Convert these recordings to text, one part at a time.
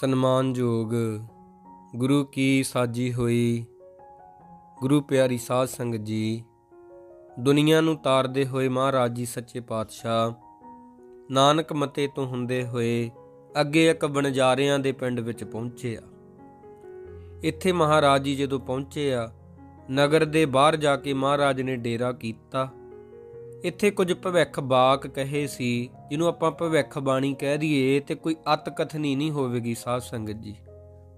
ਸਨਮਾਨਯੋਗ ਗੁਰੂ ਕੀ ਸਾਜੀ ਹੋਈ। ਗੁਰੂ ਪਿਆਰੀ ਸਾਧ ਸੰਗਤ ਜੀ, ਦੁਨੀਆ ਨੂੰ ਤਾਰਦੇ ਹੋਏ ਮਹਾਰਾਜ ਜੀ ਸੱਚੇ ਪਾਤਸ਼ਾਹ, ਨਾਨਕ ਮਤੇ ਤੋਂ ਹੁੰਦੇ ਹੋਏ ਅੱਗੇ ਇੱਕ ਬਨਜਾਰਿਆਂ ਦੇ ਪਿੰਡ ਵਿੱਚ ਪਹੁੰਚੇ ਆ। ਇੱਥੇ ਮਹਾਰਾਜ ਜੀ ਜਦੋਂ ਪਹੁੰਚੇ ਆ, ਨਗਰ ਦੇ ਬਾਹਰ ਜਾ ਕੇ ਮਹਾਰਾਜ ਨੇ ਡੇਰਾ ਕੀਤਾ। ਇੱਥੇ ਕੁਝ ਭਵਿੱਖ ਬਾਕ ਕਹੇ ਸੀ ਜਿਹਨੂੰ ਆਪਾਂ ਭਵਿੱਖ ਬਾਣੀ ਕਹਿ ਦਈਏ, ਤੇ ਕੋਈ ਅਤ ਕਥਨੀ ਨਹੀਂ ਹੋਵੇਗੀ ਸਾਧ ਸੰਗਤ ਜੀ।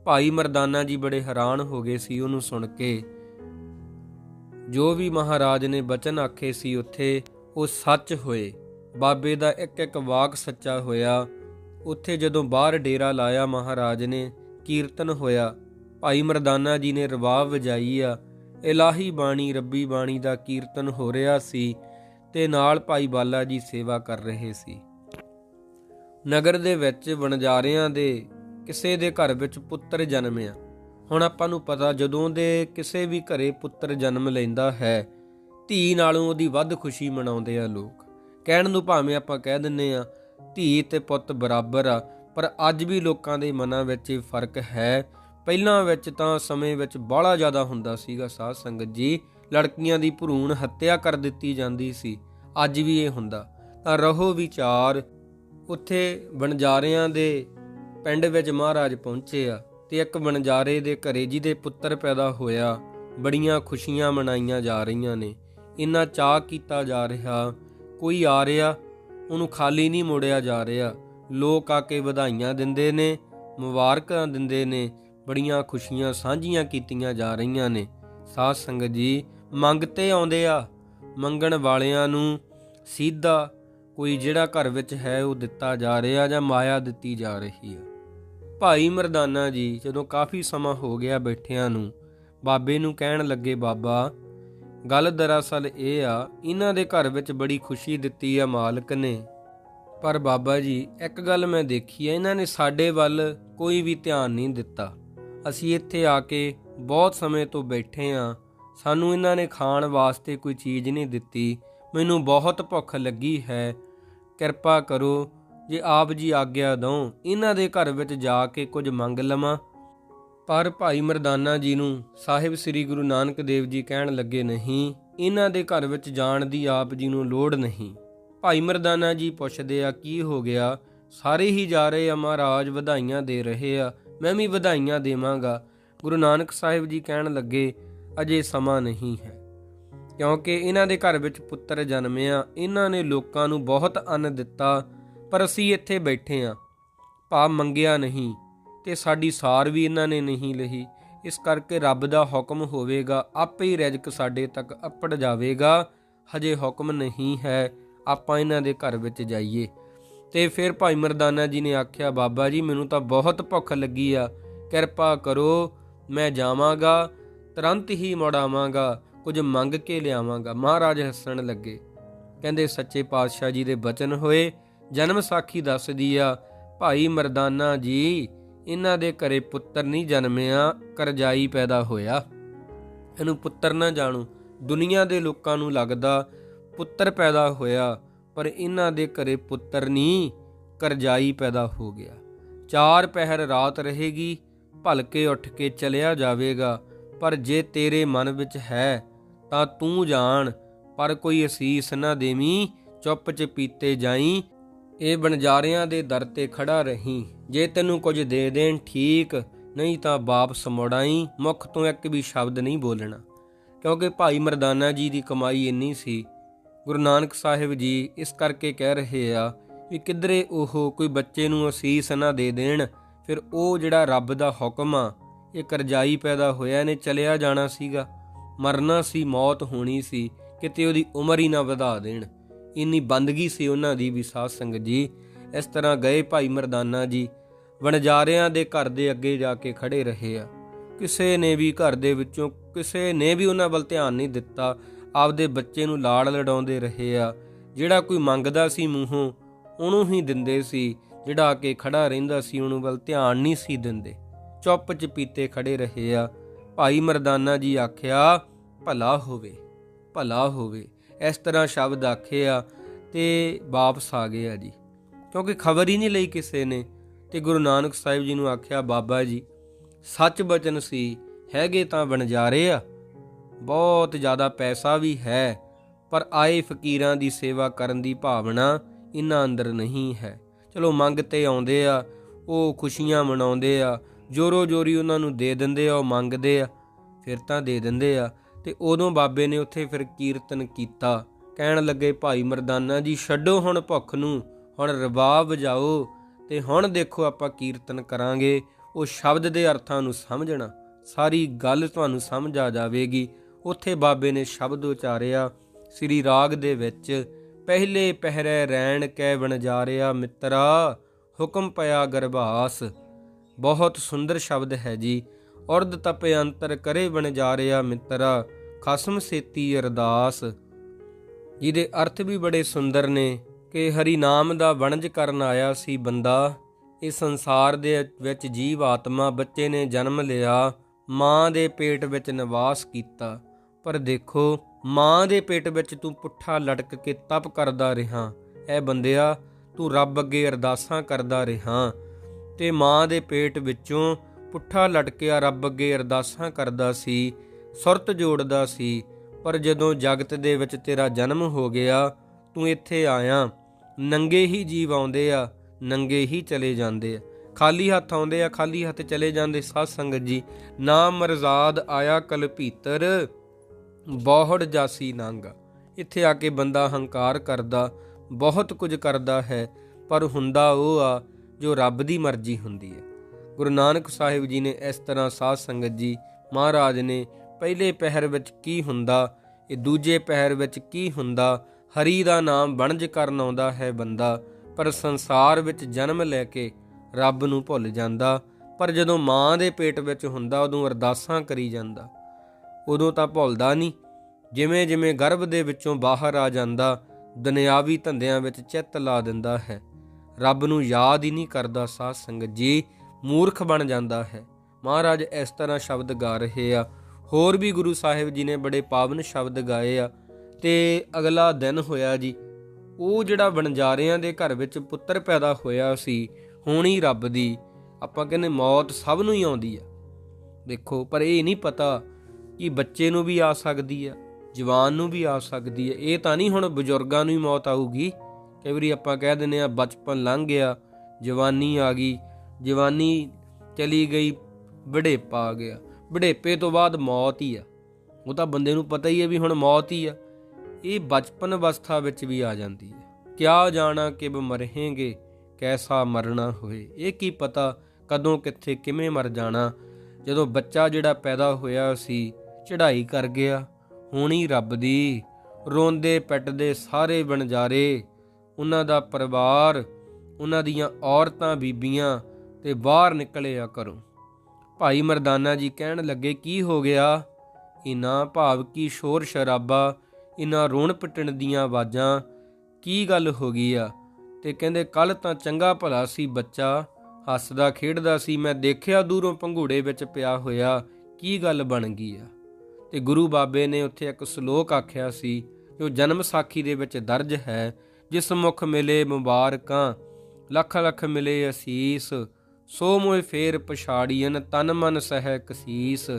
ਭਾਈ ਮਰਦਾਨਾ ਜੀ ਬੜੇ ਹੈਰਾਨ ਹੋ ਗਏ ਸੀ ਉਹਨੂੰ ਸੁਣ ਕੇ। ਜੋ ਵੀ ਮਹਾਰਾਜ ਨੇ ਬਚਨ ਆਖੇ ਸੀ ਉੱਥੇ, ਉਹ ਸੱਚ ਹੋਏ। ਬਾਬੇ ਦਾ ਇੱਕ ਇੱਕ ਵਾਕ ਸੱਚਾ ਹੋਇਆ। ਉੱਥੇ ਜਦੋਂ ਬਾਹਰ ਡੇਰਾ ਲਾਇਆ ਮਹਾਰਾਜ ਨੇ, ਕੀਰਤਨ ਹੋਇਆ। ਭਾਈ ਮਰਦਾਨਾ ਜੀ ਨੇ ਰਵਾਬ ਵਜਾਈ ਆ, ਇਲਾਹੀ ਬਾਣੀ, ਰੱਬੀ ਬਾਣੀ ਦਾ ਕੀਰਤਨ ਹੋ ਰਿਹਾ ਸੀ ਤੇ ਨਾਲ ਭਾਈ ਬਾਲਾ ਜੀ ਸੇਵਾ ਕਰ ਰਹੇ ਸੀ। ਨਗਰ ਦੇ ਵਿੱਚ ਵਣਜਾਰਿਆਂ ਦੇ ਕਿਸੇ ਦੇ ਘਰ ਵਿੱਚ ਪੁੱਤਰ ਜਨਮਿਆ। ਹੁਣ ਆਪਾਂ ਨੂੰ ਪਤਾ ਜਦੋਂ ਦੇ ਕਿਸੇ ਵੀ ਘਰੇ ਪੁੱਤਰ ਜਨਮ ਲੈਂਦਾ ਹੈ, ਧੀ ਨਾਲੋਂ ਉਹਦੀ ਵੱਧ ਖੁਸ਼ੀ ਮਨਾਉਂਦੇ ਆ ਲੋਕ। ਕਹਿਣ ਨੂੰ ਭਾਵੇਂ ਆਪਾਂ ਕਹਿ ਦਿੰਨੇ ਆ, ਧੀ ਤੇ ਪੁੱਤ ਬਰਾਬਰ ਆ, ਪਰ ਅੱਜ ਵੀ ਲੋਕਾਂ ਦੇ ਮਨਾਂ ਵਿੱਚ ਇਹ ਫ਼ਰਕ ਹੈ। ਪਹਿਲਾਂ ਵਿੱਚ ਤਾਂ ਸਮੇਂ ਵਿੱਚ ਬਾਹਲਾ ਜ਼ਿਆਦਾ ਹੁੰਦਾ ਸੀਗਾ ਸਾਧ ਸੰਗਤ ਜੀ। ਲੜਕੀਆਂ ਦੀ ਭਰੂਣ ਹੱਤਿਆ ਕਰ ਦਿੱਤੀ ਜਾਂਦੀ ਸੀ। ਅੱਜ ਵੀ ਇਹ ਹੁੰਦਾ। ਤਾਂ ਰਹੋ ਵਿਚਾਰ ਉੱਥੇ ਵਣਜਾਰਿਆਂ ਦੇ ਪਿੰਡ ਵਿੱਚ ਮਹਾਰਾਜ ਪਹੁੰਚੇ ਆ ਤੇ ਇੱਕ ਵਣਜਾਰੇ ਦੇ ਘਰੇ ਜਿਹਦੇ ਪੁੱਤਰ ਪੈਦਾ ਹੋਇਆ, ਬੜੀਆਂ ਖੁਸ਼ੀਆਂ ਮਨਾਈਆਂ ਜਾ ਰਹੀਆਂ ਨੇ। ਇੰਨਾ ਚਾਹ ਕੀਤਾ ਜਾ ਰਿਹਾ, ਕੋਈ ਆ ਰਿਹਾ, ਉਹਨੂੰ ਖਾਲੀ ਨਹੀਂ ਮੋੜਿਆ ਜਾ ਰਿਹਾ। ਲੋਕ ਆ ਕੇ ਵਧਾਈਆਂ ਦਿੰਦੇ ਨੇ, ਮੁਬਾਰਕਾਂ ਦਿੰਦੇ ਨੇ, ਬੜੀਆਂ ਖੁਸ਼ੀਆਂ ਸਾਂਝੀਆਂ ਕੀਤੀਆਂ ਜਾ ਰਹੀਆਂ ਨੇ। ਸਾਧ ਸੰਗਤ ਜੀ ਮੰਗਤੇ ਆਉਂਦੇ ਆ। ਮੰਗਣ ਵਾਲਿਆਂ ਨੂੰ ਸਿੱਧਾ ਕੋਈ ਜਿਹੜਾ ਘਰ ਵਿੱਚ ਹੈ, ਉਹ ਦਿੱਤਾ ਜਾ ਰਿਹਾ ਜਾਂ ਮਾਇਆ ਦਿੱਤੀ ਜਾ ਰਹੀ ਹੈ। ਭਾਈ ਮਰਦਾਨਾ ਜੀ, ਜਦੋਂ ਕਾਫੀ ਸਮਾਂ ਹੋ ਗਿਆ ਬੈਠਿਆਂ ਨੂੰ, ਬਾਬੇ ਨੂੰ ਕਹਿਣ ਲੱਗੇ, ਬਾਬਾ, ਗੱਲ ਦਰਅਸਲ ਇਹ ਆ, ਇਹਨਾਂ ਦੇ ਘਰ ਵਿੱਚ ਬੜੀ ਖੁਸ਼ੀ ਦਿੱਤੀ ਆ ਮਾਲਕ ਨੇ। ਪਰ ਬਾਬਾ ਜੀ, ਇੱਕ ਗੱਲ ਮੈਂ ਦੇਖੀ ਹੈ ਇਹਨਾਂ ਨੇ ਸਾਡੇ ਵੱਲ ਕੋਈ ਵੀ ਧਿਆਨ ਨਹੀਂ ਦਿੱਤਾ। ਅਸੀਂ ਇੱਥੇ ਆ ਕੇ ਬਹੁਤ ਸਮੇਂ ਤੋਂ ਬੈਠੇ ਆ, ਸਾਨੂੰ ਇਹਨਾਂ ਨੇ ਖਾਣ ਵਾਸਤੇ ਕੋਈ ਚੀਜ਼ ਨਹੀਂ ਦਿੱਤੀ। ਮੈਨੂੰ ਬਹੁਤ ਭੁੱਖ ਲੱਗੀ ਹੈ ਕਿਰਪਾ ਕਰੋ ਜੇ ਆਪ ਜੀ ਆਗਿਆ ਦਉ ਇਹਨਾਂ ਦੇ ਘਰ ਵਿੱਚ ਜਾ ਕੇ ਕੁਝ ਮੰਗ ਲਵਾਂ। ਪਰ ਭਾਈ ਮਰਦਾਨਾ ਜੀ ਨੂੰ ਸਾਹਿਬ ਸ੍ਰੀ ਗੁਰੂ ਨਾਨਕ ਦੇਵ ਜੀ ਕਹਿਣ ਲੱਗੇ ਨਹੀਂ, ਇਹਨਾਂ ਦੇ ਘਰ ਵਿੱਚ ਜਾਣ ਦੀ ਆਪ ਜੀ ਨੂੰ ਲੋੜ ਨਹੀਂ। ਭਾਈ ਮਰਦਾਨਾ ਜੀ ਪੁੱਛਦੇ ਆ, ਕੀ ਹੋ ਗਿਆ? ਸਾਰੇ ਹੀ ਜਾ ਰਹੇ ਆ ਮਹਾਰਾਜ, ਵਧਾਈਆਂ ਦੇ ਰਹੇ ਆ, ਮੈਂ ਵੀ ਵਧਾਈਆਂ ਦੇਵਾਂਗਾ। ਗੁਰੂ ਨਾਨਕ ਸਾਹਿਬ ਜੀ ਕਹਿਣ ਲੱਗੇ, ਅਜੇ ਸਮਾਂ ਨਹੀਂ ਹੈ। ਕਿਉਂਕਿ ਇਹਨਾਂ ਦੇ ਘਰ ਵਿੱਚ ਪੁੱਤਰ ਜਨਮਿਆ, ਇਹਨਾਂ ਨੇ ਲੋਕਾਂ ਨੂੰ ਬਹੁਤ ਅੰਨ ਦਿੱਤਾ, ਪਰ ਅਸੀਂ ਇੱਥੇ ਬੈਠੇ ਆ ਭਾਵ ਮੰਗਿਆ ਨਹੀਂ ਤੇ ਸਾਡੀ ਸਾਰ ਵੀ ਇਹਨਾਂ ਨੇ ਨਹੀਂ ਲਈ। ਇਸ ਕਰਕੇ ਰੱਬ ਦਾ ਹੁਕਮ ਹੋਵੇਗਾ, ਆਪੇ ਹੀ ਰਿਜ਼ਕ ਸਾਡੇ ਤੱਕ ਅੱਪੜ ਜਾਵੇਗਾ। ਹਜੇ ਹੁਕਮ ਨਹੀਂ ਹੈ, ਆਪਾਂ ਇਹਨਾਂ ਦੇ ਘਰ ਵਿੱਚ ਜਾਈਏ। ਤੇ ਫਿਰ ਭਾਈ ਮਰਦਾਨਾ ਜੀ ਨੇ ਆਖਿਆ, ਬਾਬਾ ਜੀ, ਮੈਨੂੰ ਤਾਂ ਬਹੁਤ ਭੁੱਖ ਲੱਗੀ ਆ। ਕਿਰਪਾ ਕਰੋ, ਮੈਂ ਜਾਵਾਂਗਾ, ਤੁਰੰਤ ਹੀ ਮੋੜਾਵਾਂਗਾ ਕੁਝ ਮੰਗ ਕੇ ਲਿਆਵਾਂਗਾ। ਮਹਾਰਾਜ ਹੱਸਣ ਲੱਗੇ। ਕਹਿੰਦੇ, ਸੱਚੇ ਪਾਤਸ਼ਾਹ ਜੀ ਦੇ ਬਚਨ ਹੋਏ। ਜਨਮ ਸਾਖੀ ਦੱਸਦੀ ਆ, ਭਾਈ ਮਰਦਾਨਾ ਜੀ, ਇਹਨਾਂ ਦੇ ਘਰੇ ਪੁੱਤਰ ਨਹੀਂ ਜਨਮਿਆ, ਕਰਜਾਈ ਪੈਦਾ ਹੋਇਆ। ਇਹਨੂੰ ਪੁੱਤਰ ਨਾ ਜਾਣੂ। ਦੁਨੀਆ ਦੇ ਲੋਕਾਂ ਨੂੰ ਲੱਗਦਾ ਪੁੱਤਰ ਪੈਦਾ ਹੋਇਆ, ਪਰ ਇਹਨਾਂ ਦੇ ਘਰੇ ਪੁੱਤਰ ਨਹੀਂ, ਕਰਜਾਈ ਪੈਦਾ ਹੋ ਗਿਆ। ਚਾਰ ਪਹਿਰ ਰਾਤ ਰਹੇਗੀ, ਭਲਕੇ ਉੱਠ ਕੇ ਚਲਿਆ ਜਾਵੇਗਾ, ਪਰ ਜੇ ਤੇਰੇ ਮਨ ਵਿੱਚ ਹੈ ਤਾਂ ਤੂੰ ਜਾਣ, ਪਰ ਕੋਈ ਅਸੀਸ ਨਾ ਦੇਵੀਂ, ਚੁੱਪ ਚਪੀਤੇ ਜਾਈ। ਇਹ ਬਣਜਾਰਿਆਂ ਦੇ ਦਰ ਤੇ ਖੜਾ ਰਹੀਂ। ਜੇ ਤੈਨੂੰ ਕੁਝ ਦੇ ਦੇਣ ਠੀਕ, ਨਹੀਂ ਤਾਂ ਵਾਪਸ ਮੁੜਾਈ। ਮੁਖ ਤੋਂ ਇੱਕ ਵੀ ਸ਼ਬਦ ਨਹੀਂ ਬੋਲਣਾ। ਕਿਉਂਕਿ ਭਾਈ ਮਰਦਾਨਾ ਜੀ ਦੀ ਕਮਾਈ ਇੰਨੀ ਸੀ। ਗੁਰੂ ਨਾਨਕ ਸਾਹਿਬ ਜੀ ਇਸ ਕਰਕੇ ਕਹਿ ਰਹੇ ਆ ਵੀ ਕਿਧਰੇ ਉਹ ਕੋਈ ਬੱਚੇ ਨੂੰ ਅਸੀਸ ਨਾ ਦੇ ਦੇਣ, ਫਿਰ ਉਹ ਜਿਹੜਾ ਰੱਬ ਦਾ ਹੁਕਮ ਆ, ਇਹ ਕਰਜ਼ਾਈ ਪੈਦਾ ਹੋਇਆ ਨੇ, ਚਲਿਆ ਜਾਣਾ ਸੀਗਾ। ਮਰਨਾ ਸੀ, ਮੌਤ ਹੋਣੀ ਸੀ, ਕਿਤੇ ਉਹਦੀ ਉਮਰ ਹੀ ਨਾ ਵਧਾ ਦੇਣ। ਇੰਨੀ ਬੰਦਗੀ ਸੀ ਉਹਨਾਂ ਦੀ ਵੀ ਸਾਧ ਸੰਗਤ ਜੀ। ਇਸ ਤਰ੍ਹਾਂ ਗਏ ਭਾਈ ਮਰਦਾਨਾ ਜੀ। ਵਣਜਾਰਿਆਂ ਦੇ ਘਰ ਦੇ ਅੱਗੇ ਜਾ ਕੇ ਖੜੇ ਰਹੇ ਆ। ਕਿਸੇ ਨੇ ਵੀ ਘਰ ਦੇ ਵਿੱਚੋਂ, ਕਿਸੇ ਨੇ ਵੀ ਉਹਨਾਂ ਵੱਲ ਧਿਆਨ ਨਹੀਂ ਦਿੱਤਾ। ਆਪਦੇ ਬੱਚੇ ਨੂੰ ਲਾੜ ਲੜਾਉਂਦੇ ਰਹੇ ਆ। ਜਿਹੜਾ ਕੋਈ ਮੰਗਦਾ ਸੀ ਮੂੰਹੋਂ, ਉਹਨੂੰ ਹੀ ਦਿੰਦੇ ਸੀ। ਜਿਹੜਾ ਆ ਕੇ ਖੜਾ ਰਹਿੰਦਾ ਸੀ, ਉਹਨੂੰ ਵੱਲ ਧਿਆਨ ਨਹੀਂ ਸੀ ਦਿੰਦੇ। ਚੁੱਪ ਚਪੀਤੇ ਖੜੇ ਰਹੇ ਆ। ਭਾਈ ਮਰਦਾਨਾ ਜੀ ਆਖਿਆ ਭਲਾ ਹੋਵੇ ਭਲਾ ਹੋਵੇ, ਇਸ ਤਰ੍ਹਾਂ ਸ਼ਬਦ ਆਖੇ ਆ ਤੇ ਵਾਪਸ ਆ ਗਏ ਆ ਜੀ। ਕਿਉਂਕਿ ਖਬਰ ਹੀ ਨਹੀਂ ਲਈ ਕਿਸੇ ਨੇ ਤੇ ਗੁਰੂ ਨਾਨਕ ਸਾਹਿਬ ਜੀ ਨੂੰ ਆਖਿਆ, ਬਾਬਾ ਜੀ, ਸੱਚ ਬਚਨ ਸੀ, ਹੈਗੇ ਤਾਂ ਬਣਜਾਰੇ ਆ। ਬਹੁਤ ਜ਼ਿਆਦਾ ਪੈਸਾ ਵੀ ਹੈ, ਪਰ ਆਏ ਫਕੀਰਾਂ ਦੀ ਸੇਵਾ ਕਰਨ ਦੀ ਭਾਵਨਾ ਇਹਨਾਂ ਅੰਦਰ ਨਹੀਂ ਹੈ। ਚਲੋ ਮੰਗ ਤੇ ਆਉਂਦੇ ਆ, ਉਹ ਖੁਸ਼ੀਆਂ ਮਨਾਉਂਦੇ ਆ ਜੋਰੋ ਜੋਰੀ ਉਹਨਾਂ ਨੂੰ ਦੇ ਦਿੰਦੇ ਆ, ਉਹ ਮੰਗਦੇ ਆ, ਫਿਰ ਤਾਂ ਦੇ ਦਿੰਦੇ ਆ। ਤੇ ਉਦੋਂ ਬਾਬੇ ਨੇ ਉੱਥੇ ਫਿਰ ਕੀਰਤਨ ਕੀਤਾ। ਕਹਿਣ ਲੱਗੇ, ਭਾਈ ਮਰਦਾਨਾ ਜੀ, ਛੱਡੋ ਹੁਣ ਭੁੱਖ ਨੂੰ, ਹੁਣ ਰਬਾਬ ਵਜਾਓ ਤੇ ਹੁਣ ਦੇਖੋ ਆਪਾਂ ਕੀਰਤਨ ਕਰਾਂਗੇ। ਉਹ ਸ਼ਬਦ ਦੇ ਅਰਥਾਂ ਨੂੰ ਸਮਝਣਾ, ਸਾਰੀ ਗੱਲ ਤੁਹਾਨੂੰ ਸਮਝ ਆ ਜਾਵੇਗੀ। ਉੱਥੇ ਬਾਬੇ ਨੇ ਸ਼ਬਦ ਉਚਾਰਿਆ, ਸ੍ਰੀ ਰਾਗ ਦੇ ਵਿੱਚ, ਪਹਿਲੇ ਪਹਿਰੇ ਰਹਿਣ ਕੈ ਵਣਜਾਰਿਆ ਮਿੱਤਰਾ, ਹੁਕਮ ਪਿਆ ਗਰਭਾਸ। ਬਹੁਤ ਸੁੰਦਰ ਸ਼ਬਦ ਹੈ ਜੀ। ਉਰਦ ਤਪੇ ਅੰਤਰ ਕਰੇ ਬਣ ਜਾ ਵਣਜਾਰਿਆ ਮਿੱਤਰਾ, ਖਸਮ ਸੇਤੀ ਅਰਦਾਸ। ਜਿਹਦੇ ਅਰਥ ਵੀ ਬੜੇ ਸੁੰਦਰ ਨੇ ਕਿ ਹਰੀ ਨਾਮ ਦਾ ਵਣਜ ਕਰਨ ਆਇਆ ਸੀ ਬੰਦਾ। ਇਸ ਸੰਸਾਰ ਦੇ ਵਿੱਚ ਜੀਵ ਆਤਮਾ ਬੱਚੇ ਨੇ ਜਨਮ ਲਿਆ, ਮਾਂ ਦੇ ਪੇਟ ਵਿੱਚ ਨਿਵਾਸ ਕੀਤਾ। ਪਰ ਦੇਖੋ, ਮਾਂ ਦੇ ਪੇਟ ਵਿੱਚ ਤੂੰ ਪੁੱਠਾ ਲਟਕ ਕੇ ਤਪ ਕਰਦਾ ਰਿਹਾ। ਐ ਬੰਦਿਆ, ਤੂੰ ਰੱਬ ਅੱਗੇ ਅਰਦਾਸਾਂ ਕਰਦਾ ਰਿਹਾ। ਤੇ ਮਾਂ ਦੇ ਪੇਟ ਵਿੱਚੋਂ ਪੁੱਠਾ ਲਟਕਿਆ ਰੱਬ ਅੱਗੇ ਅਰਦਾਸਾਂ ਕਰਦਾ ਸੀ, ਸੁਰਤ ਜੋੜਦਾ ਸੀ, ਪਰ ਜਦੋਂ ਜਗਤ ਦੇ ਵਿੱਚ ਤੇਰਾ ਜਨਮ ਹੋ ਗਿਆ, ਤੂੰ ਇੱਥੇ ਆਇਆ। ਨੰਗੇ ਹੀ ਜੀਵ ਆਉਂਦੇ ਆ, ਨੰਗੇ ਹੀ ਚਲੇ ਜਾਂਦੇ ਆ। ਖਾਲੀ ਹੱਥ ਆਉਂਦੇ ਆ, ਖਾਲੀ ਹੱਥ ਚਲੇ ਜਾਂਦੇ। ਸਾਧ ਸੰਗਤ ਜੀ ਨਾ ਮਰਜ਼ਾਦ ਆਇਆ ਕਲ ਭੀਤਰ, ਬਹੁੜ ਜਾਸੀ ਨੰਗ। ਇੱਥੇ ਆ ਕੇ ਬੰਦਾ ਹੰਕਾਰ ਕਰਦਾ, ਬਹੁਤ ਕੁਝ ਕਰਦਾ ਹੈ, ਪਰ ਹੁੰਦਾ ਉਹ ਆ ਜੋ ਰੱਬ ਦੀ ਮਰਜ਼ੀ ਹੁੰਦੀ ਹੈ। ਗੁਰੂ ਨਾਨਕ ਸਾਹਿਬ ਜੀ ਨੇ ਇਸ ਤਰ੍ਹਾਂ ਸਾਧ ਸੰਗਤ ਜੀ ਮਹਾਰਾਜ ਨੇ ਪਹਿਲੇ ਪਹਿਰ ਵਿੱਚ ਕੀ ਹੁੰਦਾ, ਇਹ ਦੂਜੇ ਪਹਿਰ ਵਿੱਚ ਕੀ ਹੁੰਦਾ, ਹਰੀ ਦਾ ਨਾਮ ਬਣਜ ਕਰਨ ਆਉਂਦਾ ਹੈ ਬੰਦਾ, ਪਰ ਸੰਸਾਰ ਵਿੱਚ ਜਨਮ ਲੈ ਕੇ ਰੱਬ ਨੂੰ ਭੁੱਲ ਜਾਂਦਾ, ਪਰ ਜਦੋਂ ਮਾਂ ਦੇ ਪੇਟ ਵਿੱਚ ਹੁੰਦਾ ਉਦੋਂ ਅਰਦਾਸਾਂ ਕਰੀ ਜਾਂਦਾ। ਉਦੋਂ ਤਾਂ ਭੁੱਲਦਾ ਨਹੀਂ। ਜਿਵੇਂ ਜਿਵੇਂ ਗਰਭ ਦੇ ਵਿੱਚੋਂ ਬਾਹਰ ਆ ਜਾਂਦਾ, ਦੁਨਿਆਵੀ ਧੰਦਿਆਂ ਵਿੱਚ ਚਿੱਤ ਲਾ ਦਿੰਦਾ ਹੈ। ਰੱਬ ਨੂੰ ਯਾਦ ਹੀ ਨਹੀਂ ਕਰਦਾ ਸਾਧ ਸੰਗਤ ਜੀ ਮੂਰਖ ਬਣ ਜਾਂਦਾ ਹੈ। ਮਹਾਰਾਜ ਇਸ ਤਰ੍ਹਾਂ ਸ਼ਬਦ ਗਾ ਰਹੇ ਆ। ਹੋਰ ਵੀ ਗੁਰੂ ਸਾਹਿਬ ਜੀ ਨੇ ਬੜੇ ਪਾਵਨ ਸ਼ਬਦ ਗਾਏ ਆ। ਤੇ ਅਗਲਾ ਦਿਨ ਹੋਇਆ ਜੀ, ਉਹ ਜਿਹੜਾ ਵਣਜਾਰਿਆਂ ਦੇ ਘਰ ਵਿੱਚ ਪੁੱਤਰ ਪੈਦਾ ਹੋਇਆ ਸੀ, ਹੋਣੀ ਰੱਬ ਦੀ, ਆਪਾਂ ਕਹਿੰਦੇ ਮੌਤ ਸਭ ਨੂੰ ਹੀ ਆਉਂਦੀ ਆ। ਦੇਖੋ, ਪਰ ਇਹ ਨਹੀਂ ਪਤਾ ਕਿ ਬੱਚੇ ਨੂੰ ਵੀ ਆ ਸਕਦੀ ਆ, ਜਵਾਨ ਨੂੰ ਵੀ ਆ ਸਕਦੀ ਹੈ ਇਹ ਤਾਂ ਨਹੀਂ ਹੁਣ ਬਜ਼ੁਰਗਾਂ ਨੂੰ ਹੀ ਮੌਤ ਆਊਗੀ। ਕਈ ਵਾਰੀ ਆਪਾਂ ਕਹਿ ਦਿੰਦੇ ਆ, ਬਚਪਨ ਲੰਘ ਗਿਆ, ਜਵਾਨੀ ਆ ਗਈ। ਜਵਾਨੀ ਚਲੀ ਗਈ, ਬੁਢੇਪਾ ਆ ਗਿਆ। ਬੁਢੇਪੇ ਤੋਂ ਬਾਅਦ ਮੌਤ ਹੀ ਆ। ਉਹ ਤਾਂ ਬੰਦੇ ਨੂੰ ਪਤਾ ਹੀ ਹੈ ਵੀ ਹੁਣ ਮੌਤ ਹੀ ਆ। ਇਹ ਬਚਪਨ ਅਵਸਥਾ ਵਿੱਚ ਵੀ ਆ ਜਾਂਦੀ ਹੈ। ਕਿਆ ਜਾਣਾ ਕਿ ਮਰਹੇਂਗੇ ਕੈਸਾ ਮਰਨਾ ਹੋਏ, ਇਹ ਕੀ ਪਤਾ ਕਦੋਂ, ਕਿੱਥੇ, ਕਿਵੇਂ ਮਰ ਜਾਣਾ। ਜਦੋਂ ਬੱਚਾ ਜਿਹੜਾ ਪੈਦਾ ਹੋਇਆ ਸੀ, ਚੜ੍ਹਾਈ ਕਰ ਗਿਆ, ਹੋਣੀ ਰੱਬ ਦੀ। ਰੋਂਦੇ, ਪਿੱਟਦੇ ਸਾਰੇ ਬਣਜਾਰੇ ਉਹਨਾਂ ਦਾ ਪਰਿਵਾਰ, ਉਹਨਾਂ ਦੀਆਂ ਔਰਤਾਂ, ਬੀਬੀਆਂ ਤੇ ਬਾਹਰ ਨਿਕਲੇ ਆ ਘਰੋਂ ਭਾਈ ਮਰਦਾਨਾ ਜੀ ਕਹਿਣ ਲੱਗੇ, ਕੀ ਹੋ ਗਿਆ? ਇਨਾ ਭਾਵ ਕੀ ਸ਼ੋਰ ਸ਼ਰਾਬਾ ਇਨਾ ਰੋਣ ਪਿੱਟਣ ਦੀਆਂ ਆਵਾਜ਼ਾਂ? ਕੀ ਗੱਲ ਹੋ ਗਈ ਆ? ਤੇ ਕਹਿੰਦੇ ਕੱਲ ਤਾਂ ਚੰਗਾ ਭਲਾ ਸੀ ਬੱਚਾ, ਹੱਸਦਾ ਖੇਡਦਾ ਸੀ, ਮੈਂ ਦੇਖਿਆ ਦੂਰੋਂ ਪੰਘੂੜੇ ਵਿੱਚ ਪਿਆ ਹੋਇਆ, ਕੀ ਗੱਲ ਬਣ ਗਈ ਆ? ਤੇ ਗੁਰੂ ਬਾਬੇ ਨੇ ਉੱਥੇ ਇੱਕ ਸ਼ਲੋਕ ਆਖਿਆ ਸੀ, ਜੋ ਜਨਮ ਸਾਖੀ ਦੇ ਵਿੱਚ ਦਰਜ ਹੈ, ਜਿਸ ਮੁਖ ਮਿਲੇ ਮੁਬਾਰਕਾਂ, ਲੱਖ ਲੱਖ ਮਿਲੇ ਅਸੀਸ ਸੋ ਮੋਏ ਫੇਰ ਪਛਾੜੀਨ ਤਨ ਮਨ ਸਹਿ ਕਸੀਸ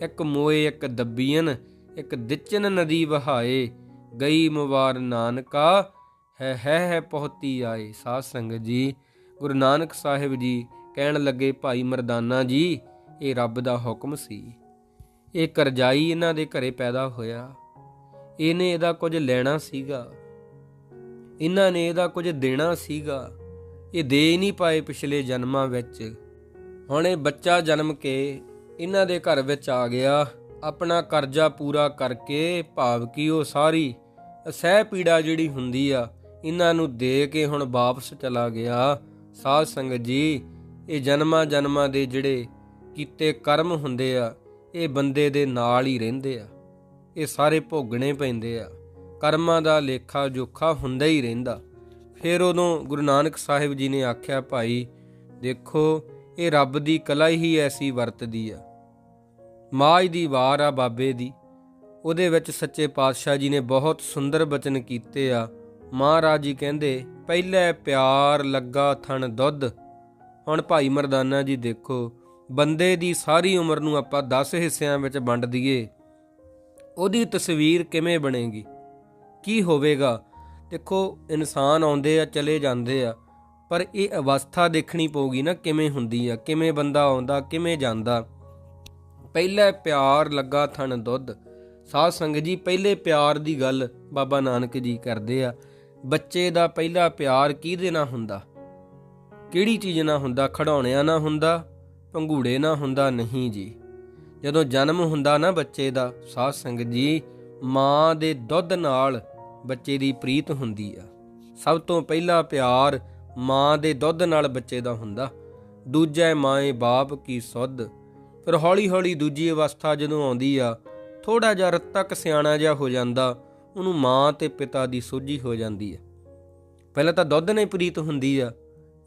ਇੱਕ ਮੋਏ, ਇੱਕ ਦੱਬੀਨ ਇੱਕ ਦਿਚਨ ਨਦੀ ਵਹਾਏ। ਗਈ ਮੁਬਾਰ ਨਾਨਕਾ, ਹੈ ਹੈ ਹੈ ਪਹੁਤੀ ਆਏ। ਸਾਧ ਸੰਗਤ ਜੀ, ਗੁਰੂ ਨਾਨਕ ਸਾਹਿਬ ਜੀ ਕਹਿਣ ਲੱਗੇ, ਭਾਈ ਮਰਦਾਨਾ ਜੀ, ਇਹ ਰੱਬ ਦਾ ਹੁਕਮ ਸੀ। ਇਹ ਕਰਜ਼ਾਈ ਇਹਨਾਂ ਦੇ ਘਰੇ ਪੈਦਾ ਹੋਇਆ। ਇਹਨੇ ਇਹਦਾ ਕੁਝ ਲੈਣਾ ਸੀਗਾ। ਇਹਨਾਂ ਨੇ ਇਹਦਾ ਕੁਝ ਦੇਣਾ ਸੀਗਾ। ਇਹ ਦੇ ਨਹੀਂ ਪਾਏ ਪਿਛਲੇ ਜਨਮਾਂ ਵਿੱਚ। ਹੁਣ ਇਹ ਬੱਚਾ ਜਨਮ ਕੇ ਇਹਨਾਂ ਦੇ ਘਰ ਵਿੱਚ ਆ ਗਿਆ। ਆਪਣਾ ਕਰਜ਼ਾ ਪੂਰਾ ਕਰਕੇ ਭਾਵ ਕਿ ਉਹ ਸਾਰੀ ਸਹਿ ਪੀੜਾ ਜਿਹੜੀ ਹੁੰਦੀ ਆ, ਇਹਨਾਂ ਨੂੰ ਦੇ ਕੇ ਹੁਣ ਵਾਪਸ ਚਲਾ ਗਿਆ। ਸਾਧ ਸੰਗਤ ਜੀ, ਇਹ ਜਨਮਾਂ ਜਨਮਾਂ ਦੇ ਜਿਹੜੇ ਕੀਤੇ ਕਰਮ ਹੁੰਦੇ ਆ, ਇਹ ਬੰਦੇ ਦੇ ਨਾਲ ਹੀ ਰਹਿੰਦੇ ਆ। ਇਹ ਸਾਰੇ ਭੋਗਣੇ ਪੈਂਦੇ ਆ। ਕਰਮਾਂ ਦਾ ਲੇਖਾ ਜੋਖਾ ਹੁੰਦਾ ਹੀ ਰਹਿੰਦਾ। ਫਿਰ ਉਦੋਂ ਗੁਰੂ ਨਾਨਕ ਸਾਹਿਬ ਜੀ ਨੇ ਆਖਿਆ, ਭਾਈ, ਦੇਖੋ, ਇਹ ਰੱਬ ਦੀ ਕਲਾ ਹੀ ਐਸੀ ਵਰਤਦੀ ਆ। ਮਾਜ ਦੀ ਵਾਰ ਆ ਬਾਬੇ ਦੀ। ਉਹਦੇ ਵਿੱਚ ਸੱਚੇ ਪਾਤਸ਼ਾਹ ਜੀ ਨੇ ਬਹੁਤ ਸੁੰਦਰ ਬਚਨ ਕੀਤੇ ਆ। ਮਹਾਰਾਜ ਜੀ ਕਹਿੰਦੇ, ਪਹਿਲੇ ਪਿਆਰ ਲੱਗਾ ਥਣ ਦੁੱਧ। ਹੁਣ ਭਾਈ ਮਰਦਾਨਾ ਜੀ ਦੇਖੋ, ਬੰਦੇ ਦੀ ਸਾਰੀ ਉਮਰ ਨੂੰ ਆਪਾਂ 10 ਹਿੱਸਿਆਂ ਵਿੱਚ ਵੰਡ ਦਈਏ। ਉਹਦੀ ਤਸਵੀਰ ਕਿਵੇਂ ਬਣੇਗੀ? ਕੀ ਹੋਵੇਗਾ? ਦੇਖੋ, ਇਨਸਾਨ ਆਉਂਦੇ ਆ, ਚਲੇ ਜਾਂਦੇ ਆ, ਪਰ ਇਹ ਅਵਸਥਾ ਦੇਖਣੀ ਪਊਗੀ ਨਾ ਕਿਵੇਂ ਹੁੰਦੀ ਆ, ਕਿਵੇਂ ਬੰਦਾ ਆਉਂਦਾ, ਕਿਵੇਂ ਜਾਂਦਾ। ਪਹਿਲੇ ਪਿਆਰ ਲੱਗਾ ਥਣ ਦੁੱਧ। ਸਾਧ ਸੰਗਤ ਜੀ, ਪਹਿਲੇ ਪਿਆਰ ਦੀ ਗੱਲ ਬਾਬਾ ਨਾਨਕ ਜੀ ਕਰਦੇ ਆ। ਬੱਚੇ ਦਾ ਪਹਿਲਾ ਪਿਆਰ ਕਿਹਦੇ ਨਾਲ ਹੁੰਦਾ? ਕਿਹੜੀ ਚੀਜ਼ ਨਾਲ ਹੁੰਦਾ? ਖੜਾਉਣਿਆਂ ਨਾਲ ਹੁੰਦਾ, ਪੰਘੂੜੇ ਨਾਲ ਹੁੰਦਾ, ਨਹੀਂ ਜੀ। ਜਦੋਂ ਜਨਮ ਹੁੰਦਾ ਨਾ ਬੱਚੇ ਦਾ, ਸਾਧ ਸੰਗਤ ਜੀ, ਮਾਂ ਦੇ ਦੁੱਧ ਨਾਲ ਬੱਚੇ ਦੀ ਪ੍ਰੀਤ ਹੁੰਦੀ ਆ। ਸਭ ਤੋਂ ਪਹਿਲਾ ਪਿਆਰ ਮਾਂ ਦੇ ਦੁੱਧ ਨਾਲ ਬੱਚੇ ਦਾ ਹੁੰਦਾ। ਦੂਜਾ ਮਾਏ ਬਾਪ ਕੀ ਸੁੱਧ। ਫਿਰ ਹੌਲੀ ਹੌਲੀ ਦੂਜੀ ਅਵਸਥਾ ਜਦੋਂ ਆਉਂਦੀ ਆ ਥੋੜਾ ਜਿਹਾ ਰੱਤਕ ਸਿਆਣਾ ਜਿਹਾ ਹੋ ਜਾਂਦਾ, ਉਹਨੂੰ ਮਾਂ ਤੇ ਪਿਤਾ ਦੀ ਸੋਝੀ ਹੋ ਜਾਂਦੀ ਆ। ਪਹਿਲਾਂ ਤਾਂ ਦੁੱਧ ਨਾਲ ਪ੍ਰੀਤ ਹੁੰਦੀ ਆ,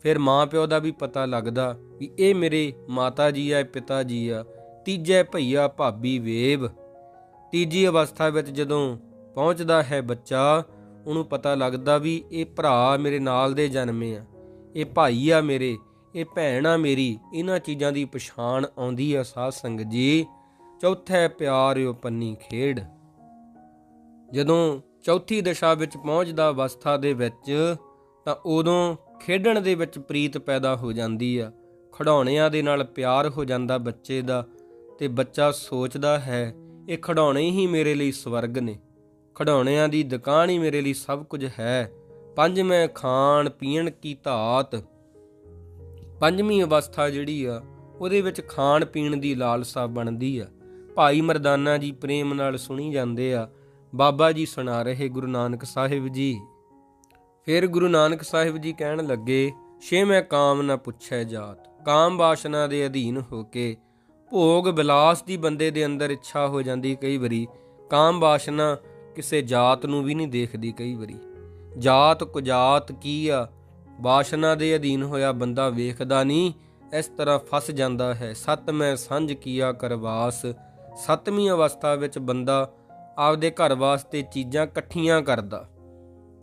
ਫਿਰ ਮਾਂ ਪਿਓ ਦਾ ਵੀ ਪਤਾ ਲੱਗਦਾ ਵੀ ਇਹ ਮੇਰੇ ਮਾਤਾ ਜੀ ਆ ਪਿਤਾ ਜੀ ਆ, ਤੀਜੇ ਭਈਆ ਭਾਬੀ ਵੇਵ। ਤੀਜੀ ਅਵਸਥਾ ਵਿੱਚ ਜਦੋਂ ਪਹੁੰਚਦਾ ਹੈ ਬੱਚਾ, ਉਹਨੂੰ ਪਤਾ ਲੱਗਦਾ ਵੀ ਇਹ ਭਰਾ ਮੇਰੇ ਨਾਲ ਦੇ ਜਨਮੇ ਆ। ਇਹ ਭਾਈ ਆ ਮੇਰੇ, ਇਹ ਭੈਣ ਆ ਮੇਰੀ, ਇਹਨਾਂ ਚੀਜ਼ਾਂ ਦੀ ਪਛਾਣ ਆਉਂਦੀ ਆ ਸਾਧ ਸੰਗਤ ਜੀ। ਚੌਥਾ ਹੈ ਪਿਆਰ ਓ ਪੰਨੀ ਖੇਡ। ਜਦੋਂ ਚੌਥੀ ਦਸ਼ਾ ਵਿੱਚ ਪਹੁੰਚਦਾ ਅਵਸਥਾ ਦੇ ਵਿੱਚ, ਤਾਂ ਉਦੋਂ ਖੇਡਣ ਦੇ ਵਿੱਚ ਪ੍ਰੀਤ ਪੈਦਾ ਹੋ ਜਾਂਦੀ ਆ। ਖਿਡੌਣਿਆਂ ਦੇ ਨਾਲ ਪਿਆਰ ਹੋ ਜਾਂਦਾ ਬੱਚੇ ਦਾ, ਤੇ ਬੱਚਾ ਸੋਚਦਾ ਹੈ, ਇਹ ਖਿਡੌਣੇ ਹੀ ਮੇਰੇ ਲਈ ਸਵਰਗ ਨੇ। ਖਿਡੌਣਿਆਂ ਦੀ ਦੁਕਾਨ ਹੀ ਮੇਰੇ ਲਈ ਸਭ ਕੁਝ ਹੈ। ਪੰਜਵੇਂ ਖਾਣ ਪੀਣ ਕੀ ਧਾਤ। ਪੰਜਵੀਂ ਅਵਸਥਾ ਜਿਹੜੀ ਆ, ਉਹਦੇ ਵਿੱਚ ਖਾਣ ਪੀਣ ਦੀ ਲਾਲਸਾ ਬਣਦੀ ਆ। ਭਾਈ ਮਰਦਾਨਾ ਜੀ ਪ੍ਰੇਮ ਨਾਲ ਸੁਣੀ ਜਾਂਦੇ ਆ। ਬਾਬਾ ਜੀ ਸੁਣਾ ਰਹੇ ਗੁਰੂ ਨਾਨਕ ਸਾਹਿਬ ਜੀ। ਫਿਰ ਗੁਰੂ ਨਾਨਕ ਸਾਹਿਬ ਜੀ ਕਹਿਣ ਲੱਗੇ ਛੇ ਮੈਂ ਕਾਮ ਨਾ ਪੁੱਛੈ ਜਾਤ। ਕਾਮ ਵਾਸ਼ਨਾ ਦੇ ਅਧੀਨ ਹੋ ਕੇ ਭੋਗ ਵਿਲਾਸ ਦੀ ਬੰਦੇ ਦੇ ਅੰਦਰ ਇੱਛਾ ਹੋ ਜਾਂਦੀ ਕਈ ਵਾਰੀ। ਕਾਮ ਵਾਸ਼ਨਾ ਕਿਸੇ ਜਾਤ ਨੂੰ ਵੀ ਨਹੀਂ ਦੇਖਦੀ ਕਈ ਵਾਰੀ। ਜਾਤ ਕੁਜਾਤ ਕੀ ਆ? ਵਾਸ਼ਨਾ ਦੇ ਅਧੀਨ ਹੋਇਆ ਬੰਦਾ ਵੇਖਦਾ ਨਹੀਂ, ਇਸ ਤਰ੍ਹਾਂ ਫਸ ਜਾਂਦਾ ਹੈ। ਸਤ ਮੈਂ ਸੰਝ ਕੀਆ ਕਰਵਾਸ ਸਤਵੀਂ ਅਵਸਥਾ ਵਿੱਚ ਬੰਦਾ ਆਪਦੇ ਘਰ ਵਾਸਤੇ ਚੀਜ਼ਾਂ ਇਕੱਠੀਆਂ ਕਰਦਾ।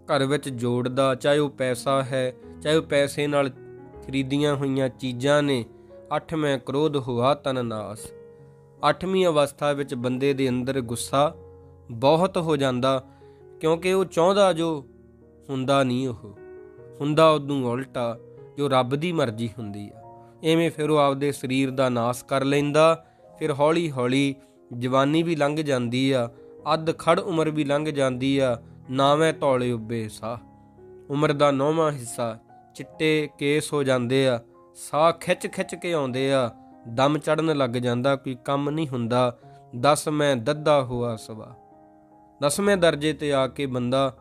ਘਰ ਵਿੱਚ ਜੋੜਦਾ, ਚਾਹੇ ਉਹ ਪੈਸਾ ਹੈ, ਚਾਹੇ ਉਹ ਪੈਸੇ ਨਾਲ ਖਰੀਦੀਆਂ ਹੋਈਆਂ ਚੀਜ਼ਾਂ ਨੇ ਅੱਠਵੇਂ ਕ੍ਰੋਧ ਹੋਆ ਤਨਨਾਸ ਅੱਠਵੀਂ ਅਵਸਥਾ ਵਿੱਚ ਬੰਦੇ ਦੇ ਅੰਦਰ ਗੁੱਸਾ ਬਹੁਤ ਹੋ ਜਾਂਦਾ, ਕਿਉਂਕਿ ਉਹ ਚਾਹੁੰਦਾ ਜੋ ਹੁੰਦਾ ਨਹੀਂ ਉਹ। ਹੁੰਦਾ ਉਹਨੂੰ ਉਲਟਾ, ਜੋ ਰੱਬ ਦੀ ਮਰਜ਼ੀ ਹੁੰਦੀ ਆ। ਐਵੇਂ ਫਿਰ ਉਹ ਆਪਦੇ ਸਰੀਰ ਦਾ ਨਾਸ ਕਰ ਲੈਂਦਾ, ਫਿਰ ਹੌਲੀ ਹੌਲੀ ਜਵਾਨੀ ਵੀ ਲੰਘ ਜਾਂਦੀ ਆ, ਅੱਧ ਖੜ ਉਮਰ ਵੀ ਲੰਘ ਜਾਂਦੀ ਆ, ਨਾਵੇਂ ਤੌਲੇ ਉੱਬੇ ਸਾਹ। ਉਮਰ ਦਾ ਨੌਵਾਂ ਹਿੱਸਾ, ਚਿੱਟੇ ਕੇਸ ਹੋ ਜਾਂਦੇ ਆ, ਸਾਹ ਖਿੱਚ ਖਿੱਚ ਕੇ ਆਉਂਦੇ ਆ, ਦਮ ਚੜਨ ਲੱਗ ਜਾਂਦਾ, ਕੋਈ ਕੰਮ ਨਹੀਂ ਹੁੰਦਾ, ਦਸ ਮੈਂ ਦੱਦਾ ਹੋਆ ਸਵਾ। ਦਸਵੇਂ ਦਰਜੇ ਤੇ ਆ ਕੇ ਬੰਦਾ